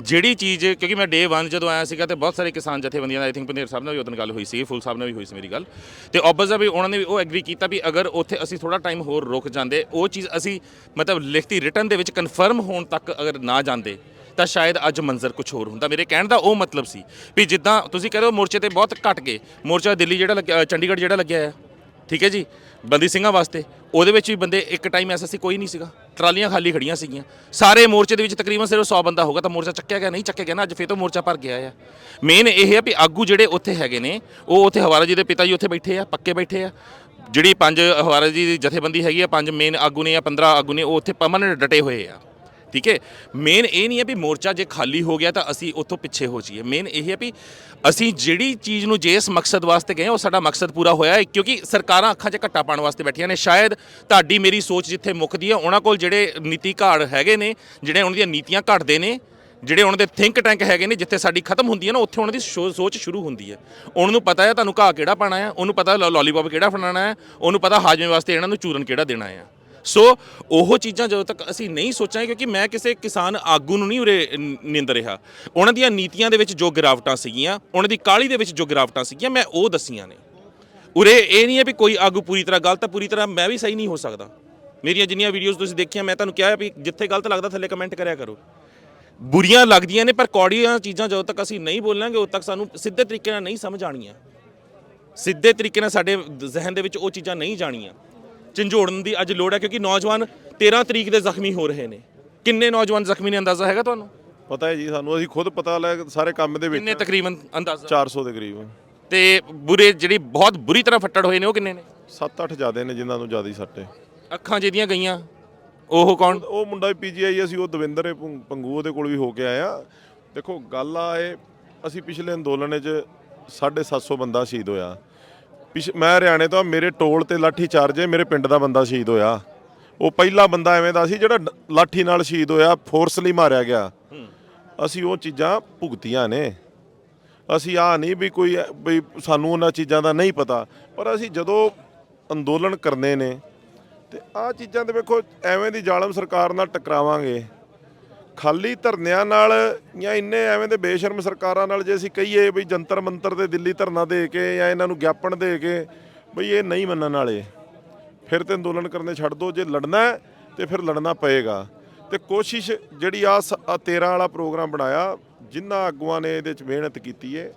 ਜਿਹੜੀ ਚੀਜ਼, ਕਿਉਂਕਿ ਮੈਂ ਡੇ 1 ਜਦੋਂ ਆਇਆ ਸੀਗਾ ਤੇ ਬਹੁਤ ਸਾਰੇ ਕਿਸਾਨ ਜਥੇਬੰਦੀਆਂ ਦਾ ਆਈ ਥਿੰਕ ਪੰਦੇਰ ਸਾਹਿਬ ਨਾਲ ਵੀ ਉਦੋਂ ਗੱਲ ਹੋਈ ਸੀ, ਫੁੱਲ ਸਾਹਿਬ ਨਾਲ ਵੀ ਹੋਈ ਸੀ ਮੇਰੀ ਗੱਲ। ਤੇ ਆਬਵੀਅਸ ਵੀ ਉਹਨਾਂ ਨੇ ਵੀ ਉਹ ਐਗਰੀ ਕੀਤਾ ਵੀ ਅਗਰ ਉੱਥੇ ਅਸੀਂ ਥੋੜਾ ਟਾਈਮ ਹੋਰ ਰੁਕ ਜਾਂਦੇ, ਉਹ ਚੀਜ਼ ਅਸੀਂ ਮਤਲਬ ਲਿਖਤੀ ਰਿਟਰਨ ਦੇ ਵਿੱਚ ਕਨਫਰਮ ਹੋਣ ਤੱਕ ਅਗਰ ਨਾ ਜਾਂਦੇ, ਤਾਂ ਸ਼ਾਇਦ ਅੱਜ ਮੰਜ਼ਰ ਕੁਝ ਹੋਰ ਹੁੰਦਾ। ਮੇਰੇ ਕਹਿਣ ਦਾ ਉਹ ਮਤਲਬ ਸੀ ਵੀ ਜਿੱਦਾਂ ਤੁਸੀਂ ਕਹਿੰਦੇ ਹੋ ਮੋਰਚੇ ਤੇ ਬਹੁਤ ਘਟ ਗਏ। ਮੋਰਚਾ ਦਿੱਲੀ ਜਿਹੜਾ ਲੱਗਿਆ ਚੰਡੀਗੜ੍ਹ ਜਿਹੜਾ ਲੱਗਿਆ ਹੈ ਠੀਕ ਹੈ ਜੀ? ਬੰਦੀ ਸਿੰਘਾਂ ਵਾਸਤੇ, ਉਹਦੇ ਵਿੱਚ ਵੀ ਬੰਦੇ ਇੱਕ ਟਾਈਮ ਐਸਾ ਸੀ ਕੋਈ ਨਹੀਂ ਸੀਗਾ। ਟਰਾਲੀਆਂ ਖਾਲੀ ਖੜੀਆਂ ਸੀਗੀਆਂ। ਸਾਰੇ ਮੋਰਚੇ ਦੇ ਵਿੱਚ ਤਕਰੀਬਨ ਸਿਰਫ 100 ਬੰਦਾ ਹੋਗਾ ਤਾਂ ਮੋਰਚਾ ਚੱਕਿਆ ਗਿਆ, ਨਹੀਂ ਚੱਕਿਆ ਗਿਆ ਨਾ, ਅੱਜ ਫੇਰ ਤੋਂ ਮੋਰਚਾ ਭਰ ਗਿਆ ਆ। ਮੇਨ ਇਹ ਹੈ ਵੀ ਆਗੂ ਜਿਹੜੇ ਉੱਥੇ ਹੈਗੇ ਨੇ, ਉਹ ਉੱਥੇ ਹਵਾਰਾ ਜੀ ਦੇ ਪਿਤਾ ਜੀ ਉੱਥੇ ਬੈਠੇ ਆ, ਪੱਕੇ ਬੈਠੇ ਆ। ਜਿਹੜੀ ਪੰਜ ਹਵਾਰਾ ਜੀ ਦੀ ਜਥੇਬੰਦੀ ਹੈਗੀ ਆ, ਪੰਜ ਮੇਨ ਆਗੂ ਨੇ ਜਾਂ 15 ਆਗੂ ਨੇ, ਉਹ ਉੱਥੇ ਪਰਮਾਨੈਂਟ ਡਟੇ ਹੋਏ ਆ। ਠੀਕ ਹੈ? ਮੇਨ ਇਹ ਨਹੀਂ ਹੈ ਵੀ ਮੋਰਚਾ ਜੇ ਖਾਲੀ ਹੋ ਗਿਆ ਤਾਂ ਅਸੀਂ ਉੱਥੋਂ ਪਿੱਛੇ ਹੋ ਜਾਈਏ। ਮੇਨ ਇਹ ਹੈ ਵੀ ਅਸੀਂ ਜਿਹੜੀ ਚੀਜ਼ ਨੂੰ ਜਿਸ ਮਕਸਦ ਵਾਸਤੇ ਗਏ ਉਹ ਸਾਡਾ ਮਕਸਦ ਪੂਰਾ ਹੋਇਆ ਹੈ, ਕਿਉਂਕਿ ਸਰਕਾਰਾਂ ਅੱਖਾਂ 'ਚ ਘੱਟਾ ਪਾਉਣ ਵਾਸਤੇ ਬੈਠੀਆਂ ਨੇ। ਸ਼ਾਇਦ ਤੁਹਾਡੀ ਮੇਰੀ ਸੋਚ ਜਿੱਥੇ ਮੁੱਕਦੀ ਹੈ, ਉਹਨਾਂ ਕੋਲ ਜਿਹੜੇ ਨੀਤੀ ਘਾੜ ਹੈਗੇ ਨੇ, ਜਿਹੜੇ ਉਹਨਾਂ ਦੀਆਂ ਨੀਤੀਆਂ ਘਟਦੇ ਨੇ, ਜਿਹੜੇ ਉਹਨਾਂ ਦੇ ਥਿੰਕ ਟੈਂਕ ਹੈਗੇ ਨੇ, ਜਿੱਥੇ ਸਾਡੀ ਖਤਮ ਹੁੰਦੀ ਹੈ ਨਾ, ਉੱਥੇ ਉਹਨਾਂ ਦੀ ਸੋ- ਸੋਚ ਸ਼ੁਰੂ ਹੁੰਦੀ ਹੈ। ਉਹਨਾਂ ਨੂੰ ਪਤਾ ਹੈ ਤੁਹਾਨੂੰ ਘਾਹ ਕਿਹੜਾ ਪਾਣਾ ਹੈ, ਉਹਨੂੰ ਪਤਾ ਲੋਲੀਪੌਪ ਕਿਹੜਾ ਫੜਾਉਣਾ ਹੈ, ਉਹਨੂੰ ਪਤਾ ਹਾਜ਼ਮੇ ਵਾਸਤੇ ਇਹਨਾਂ ਨੂੰ ਚੂਰਨ ਕਿਹੜਾ ਦੇਣਾ ਹੈ। ਸੋ ਉਹ ਚੀਜ਼ਾਂ ਜਦੋਂ ਤੱਕ ਅਸੀਂ ਨਹੀਂ ਸੋਚਾਂਗੇ, ਕਿਉਂਕਿ ਮੈਂ ਕਿਸੇ ਕਿਸਾਨ ਆਗੂ ਨੂੰ ਨਹੀਂ ਉਰੇ ਨਿੰਦ ਰਿਹਾ। ਉਹਨਾਂ ਦੀਆਂ ਨੀਤੀਆਂ ਦੇ ਵਿੱਚ ਜੋ ਗਿਰਾਵਟਾਂ ਸੀਗੀਆਂ, ਉਹਨਾਂ ਦੀ ਕਾਲੀ ਦੇ ਵਿੱਚ ਜੋ ਗਿਰਾਵਟਾਂ ਸੀਗੀਆਂ, ਮੈਂ ਉਹ ਦੱਸੀਆਂ ਨੇ। ਉਰੇ ਇਹ ਨਹੀਂ ਹੈ ਵੀ ਕੋਈ ਆਗੂ ਪੂਰੀ ਤਰ੍ਹਾਂ ਗਲਤ ਹੈ, ਪੂਰੀ ਤਰ੍ਹਾਂ ਮੈਂ ਵੀ ਸਹੀ ਨਹੀਂ ਹੋ ਸਕਦਾ। ਮੇਰੀਆਂ ਜਿੰਨੀਆਂ ਵੀਡੀਓਜ਼ ਤੁਸੀਂ ਦੇਖੀਆਂ, ਮੈਂ ਤੁਹਾਨੂੰ ਕਿਹਾ ਵੀ ਜਿੱਥੇ ਗਲਤ ਲੱਗਦਾ, ਥੱਲੇ ਕਮੈਂਟ ਕਰਿਆ ਕਰੋ। ਬੁਰੀਆਂ ਲੱਗਦੀਆਂ ਨੇ, ਪਰ ਕੌੜੀਆਂ ਚੀਜ਼ਾਂ ਜਦੋਂ ਤੱਕ ਅਸੀਂ ਨਹੀਂ ਬੋਲਾਂਗੇ, ਉਦੋਂ ਤੱਕ ਸਾਨੂੰ ਸਿੱਧੇ ਤਰੀਕੇ ਨਾਲ ਨਹੀਂ ਸਮਝ ਆਣੀਆਂ ਸਿੱਧੇ ਤਰੀਕੇ ਨਾਲ ਸਾਡੇ ਜ਼ਿਹਨ ਦੇ ਵਿੱਚ ਉਹ ਚੀਜ਼ਾਂ ਨਹੀਂ ਜਾਣੀਆਂ। ਝੰਜੋੜਨ ਦੀ ਅੱਜ ਲੋੜ ਹੈ ਕਿਉਂਕਿ ਨੌਜਵਾਨ 13 ਤਰੀਕ ਦੇ ਜ਼ਖਮੀ ਹੋ ਰਹੇ ਨੇ। ਕਿੰਨੇ ਨੌਜਵਾਨ ਜ਼ਖਮੀ ਨੇ ਅੰਦਾਜ਼ਾ ਹੈਗਾ ਤੁਹਾਨੂੰ? ਪਤਾ ਹੈ ਜੀ ਸਾਨੂੰ ਅਸੀਂ ਖੁਦ ਪਤਾ ਲੈ ਸਾਰੇ ਕੰਮ ਦੇ ਵਿੱਚ ਕਿੰਨੇ ਤਕਰੀਬਨ ਅੰਦਾਜ਼ਾ? 400 ਦੇ ਕਰੀਬ। ਤੇ ਬੁਰੇ ਜਿਹੜੀ ਬਹੁਤ ਬੁਰੀ ਤਰ੍ਹਾਂ ਫੱਟੜ ਹੋਏ ਨੇ ਉਹ ਕਿੰਨੇ ਨੇ? 7-8 ਜ਼ਿਆਦੇ ਨੇ ਜਿਨ੍ਹਾਂ ਨੂੰ ਜ਼ਿਆਦਾ ਹੀ। ਸੱਟ ਅੱਖਾਂ ਜਿਹਦੀਆਂ ਗਈਆਂ ਉਹ ਕੌਣ? ਉਹ ਮੁੰਡਾ ਵੀ ਪੀਜੀਆਈ ਅਸੀਂ ਉਹ ਦਵਿੰਦਰ ਭੰ- ਪੰਗੂ ਉਹਦੇ ਕੋਲ ਵੀ ਹੋ ਕੇ ਆਇਆ ਦੇਖੋ ਗੱਲ ਆ ਇਹ ਅਸੀਂ ਪਿਛਲੇ ਅੰਦੋਲਨ 'ਚ 750 ਬੰਦਾ ਸ਼ਹੀਦ ਹੋਇਆ। ਪਿਛ ਮੈਂ ਹਰਿਆਣੇ ਤੋਂ ਮੇਰੇ ਟੋਲ ਤੇ ਲਾਠੀ ਚਾਰਜ ਹੈ, ਮੇਰੇ ਪਿੰਡ ਦਾ ਬੰਦਾ ਸ਼ਹੀਦ ਹੋਇਆ। ਉਹ ਪਹਿਲਾ ਬੰਦਾ ਐਵੇਂ ਦਾ ਸੀ ਜਿਹੜਾ ਡ- ਲਾਠੀ ਨਾਲ ਸ਼ਹੀਦ ਹੋਇਆ ਫੋਰਸਲੀ ਮਾਰਿਆ ਗਿਆ। ਅਸੀਂ ਉਹ ਚੀਜ਼ਾਂ ਭੁਗਤੀਆਂ ਨੇ। ਅਸੀਂ ਆ ਨਹੀਂ ਵੀ ਕੋਈ ਵੀ ਸਾਨੂੰ ਉਹਨਾਂ ਚੀਜ਼ਾਂ ਦਾ ਨਹੀਂ ਪਤਾ, ਪਰ ਅਸੀਂ ਜਦੋਂ ਅੰਦੋਲਨ ਕਰਨੇ ਨੇ, ਤੇ ਆ ਚੀਜ਼ਾਂ ਤੇ ਵੇਖੋ, ਐਵੇਂ ਦੀ ਜ਼ਾਲਮ ਸਰਕਾਰ ਨਾਲ ਟਕਰਾਵਾਂਗੇ। ਖਾਲੀ ਧਰਨਿਆਂ ਨਾਲ ਜਾਂ ਇੰਨੇ ਐਵੇਂ ਦੇ ਬੇਸ਼ਰਮ ਸਰਕਾਰਾਂ ਨਾਲ ਜੇ ਅਸੀਂ ਕਹੀਏ ਵੀ ਜੰਤਰ ਮੰਤਰ ਤੇ ਦਿੱਲੀ ਧਰਨਾ ਦੇ ਕੇ ਜਾਂ ਇਹਨਾਂ ਨੂੰ ਗਿਆਪਨ ਦੇ ਕੇ ਬਈ ਇਹ ਨਹੀਂ ਮੰਨਣ ਵਾਲੇ, ਫਿਰ ਤੇ ਅੰਦੋਲਨ ਕਰਨੇ ਛੱਡ ਦੋ, ਜੇ ਲੜਨਾ ਹੈ ਤੇ ਫਿਰ ਲੜਨਾ ਪਏਗਾ। ਤੇ ਕੋਸ਼ਿਸ਼ ਜਿਹੜੀ ਆ 13 ਵਾਲਾ ਪ੍ਰੋਗਰਾਮ ਬਣਾਇਆ ਜਿਨ੍ਹਾਂ ਆਗੂਆਂ ਨੇ ਇਹਦੇ ਚ ਮਿਹਨਤ ਕੀਤੀ ਏ,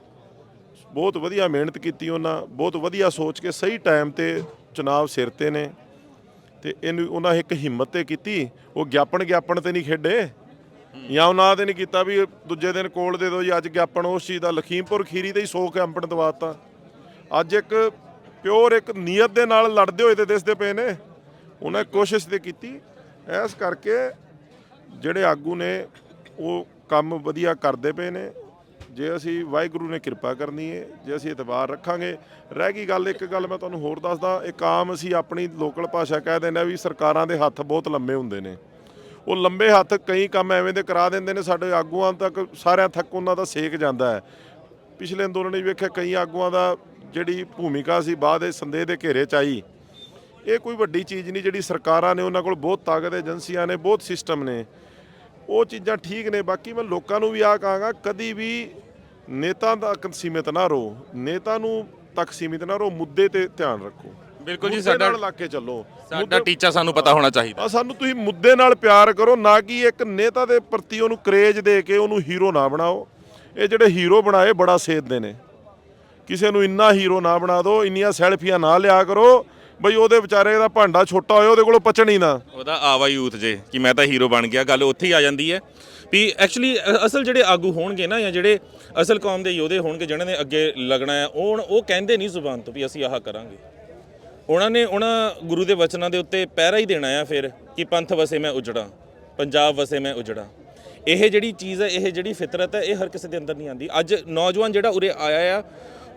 ਬਹੁਤ ਵਧੀਆ ਮਿਹਨਤ ਕੀਤੀ ਉਹਨਾਂ, ਬਹੁਤ ਵਧੀਆ ਸੋਚ ਕੇ ਸਹੀ ਟਾਈਮ ਤੇ ਚੁਣਾਵ ਸਿਰ ਤੇ ਨੇ। ਤੇ ਇਹਨੂੰ, ਉਹਨਾਂ ਇੱਕ ਹਿੰਮਤ ਤੇ ਕੀਤੀ, ਉਹ ਗਿਆਪਨ ਗਿਆਪਨ ਤੇ ਨਹੀਂ ਖੇਡੇ। ਜਾਂ ਉਹਨਾਂ ਤੇ ਨਹੀਂ ਕੀਤਾ ਵੀ ਦੂਜੇ ਦਿਨ ਕੋਲ ਦੇ ਦਿਓ ਜੀ, ਅੱਜ ਗਿਆਪਣ ਉਸ ਚੀਜ਼ ਦਾ ਲਖੀਮਪੁਰ ਖੀਰੀ ਤੇ ਹੀ 100 ਕੈਂਪਨ ਦਵਾਤਾ। ਅੱਜ ਇੱਕ ਪਿਓਰ ਇੱਕ ਨੀਅਤ ਦੇ ਨਾਲ ਲੜਦੇ ਹੋਏ ਤੇ ਦਿਸਦੇ ਪਏ ਨੇ। ਉਹਨਾਂ ਕੋਸ਼ਿਸ਼ ਤੇ ਕੀਤੀ। ਐਸ ਕਰਕੇ ਜਿਹੜੇ ਆਗੂ ਨੇ, ਉਹ ਕੰਮ ਵਧੀਆ ਕਰਦੇ ਪਏ ਨੇ। ਜੇ ਅਸੀਂ ਵਾਹਿਗੁਰੂ ਨੇ ਕਿਰਪਾ ਕਰਨੀ ਹੈ ਜੇ ਅਸੀਂ ਇਤਬਾਰ ਰੱਖਾਂਗੇ। ਰਹਿ ਗਈ ਗੱਲ, ਇੱਕ ਗੱਲ ਮੈਂ ਤੁਹਾਨੂੰ ਹੋਰ ਦੱਸਦਾ। ਇੱਕ ਆਮ ਅਸੀਂ ਆਪਣੀ ਲੋਕਲ ਭਾਸ਼ਾ ਕਹਿ ਦਿੰਦੇ ਆ ਵੀ ਸਰਕਾਰਾਂ ਦੇ ਹੱਥ ਬਹੁਤ ਲੰਮੇ ਹੁੰਦੇ ਨੇ। ਉਹ ਲੰਬੇ ਹੱਥ ਕਈ ਕੰਮ ਐਵੇਂ ਦੇ ਕਰਾ ਦਿੰਦੇ ਨੇ, ਸਾਡੇ ਆਗੂਆਂ ਤੱਕ ਸਾਰਿਆਂ ਤੱਕ ਉਹਨਾਂ ਦਾ ਸੇਕ ਜਾਂਦਾ ਹੈ। ਪਿਛਲੇ ਅੰਦੋਲਨ ਵਿੱਚ ਵੇਖਿਆ ਕਈ ਆਗੂਆਂ ਦਾ ਜਿਹੜੀ ਭੂਮਿਕਾ ਸੀ, ਬਾਅਦ ਦੇ ਸੰਦੇਹ ਦੇ ਘੇਰੇ ਚ ਆਈ। ਇਹ ਕੋਈ ਵੱਡੀ ਚੀਜ਼ ਨਹੀਂ, ਜਿਹੜੀ ਸਰਕਾਰਾਂ ਨੇ ਉਹਨਾਂ ਕੋਲ ਬਹੁਤ ਤਾਕਤ, ਏਜੰਸੀਆਂ ਨੇ, ਬਹੁਤ ਸਿਸਟਮ ਨੇ। ਉਹ ਚੀਜ਼ਾਂ ਠੀਕ ਨੇ, ਬਾਕੀ ਮੈਂ ਲੋਕਾਂ ਨੂੰ ਵੀ ਆ ਕਹਾਂਗਾ, ਕਦੀ ਵੀ ਨੇਤਾ ਤੱਕ ਸੀਮਿਤ ਨਾ ਰਹੋ। ਨੇਤਾ ਨੂੰ ਤੱਕ ਸੀਮਿਤ ਨਾ ਰਹੋ, ਮੁੱਦੇ ਤੇ ਧਿਆਨ ਰੱਖੋ। ਬਿਲਕੁਲ ਜੀ ਸਾਡਾ ਨਾਲ ਲਾ ਕੇ ਚੱਲੋ। ਸਾਡਾ ਟੀਚਾ ਸਾਨੂੰ ਪਤਾ ਹੋਣਾ ਚਾਹੀਦਾ। ਆ ਸਾਨੂੰ ਤੁਸੀਂ ਮੁੱਦੇ ਨਾਲ ਪਿਆਰ ਕਰੋ ਨਾ ਕਿ ਇੱਕ ਨੇਤਾ ਦੇ ਪ੍ਰਤੀ ਉਹਨੂੰ ਕਰੇਜ ਦੇ ਕੇ ਉਹਨੂੰ ਹੀਰੋ ਨਾ ਬਣਾਓ। ਇਹ ਜਿਹੜੇ ਹੀਰੋ ਬਣਾਏ ਬੜਾ ਸੇਧਦੇ ਨੇ। ਕਿਸੇ ਨੂੰ ਇੰਨਾ ਹੀਰੋ ਨਾ ਬਣਾ ਦਿਓ ਇੰਨੀਆਂ ਸੈਲਫੀਆਂ ਨਾ ਲਿਆ ਕਰੋ ਬਈ ਉਹਦੇ ਵਿਚਾਰੇ ਦਾ ਭਾਂਡਾ ਛੋਟਾ ਹੋਏ ਉਹਦੇ ਕੋਲੋਂ ਪਚਣ ਹੀ ਨਾ। ਉਹਦਾ ਆਵਾ ਯੂਥ ਜੇ ਕਿ ਮੈਂ ਤਾਂ ਹੀਰੋ ਬਣ ਗਿਆ ਗੱਲ ਉੱਥੇ ਹੀ ਆ ਜਾਂਦੀ ਹੈ। ਵੀ ਐਕਚੁਅਲੀ ਅਸਲ ਜਿਹੜੇ ਆਗੂ ਹੋਣਗੇ ਨਾ ਜਾਂ ਜਿਹੜੇ ਅਸਲ ਕੌਮ ਦੇ ਯੋਧੇ ਹੋਣਗੇ ਜਿਹਨਾਂ ਨੇ ਅੱਗੇ ਲੱਗਣਾ ਹੈ ਉਹ ਉਹ ਕਹਿੰਦੇ ਨਹੀਂ ਜ਼ੁਬਾਨ ਤੋਂ ਵੀ ਅਸੀਂ ਆਹ ਕਰਾਂਗੇ। ਉਹਨਾਂ ਨੇ ਉਹਨਾਂ ਗੁਰੂ ਦੇ ਵਚਨਾਂ ਦੇ ਉੱਤੇ ਪਹਿਰਾ ਹੀ ਦੇਣਾ ਆ ਫਿਰ ਕਿ ਪੰਥ ਵਸੇ ਮੈਂ ਉਜੜਾਂ, ਪੰਜਾਬ ਵਸੇ ਮੈਂ ਉਜੜਾਂ। ਇਹ ਜਿਹੜੀ ਚੀਜ਼ ਹੈ, ਇਹ ਜਿਹੜੀ ਫਿਤਰਤ ਹੈ, ਇਹ ਹਰ ਕਿਸੇ ਦੇ ਅੰਦਰ ਨਹੀਂ ਆਉਂਦੀ। ਅੱਜ ਨੌਜਵਾਨ ਜਿਹੜਾ ਉਰੇ ਆਇਆ ਆ,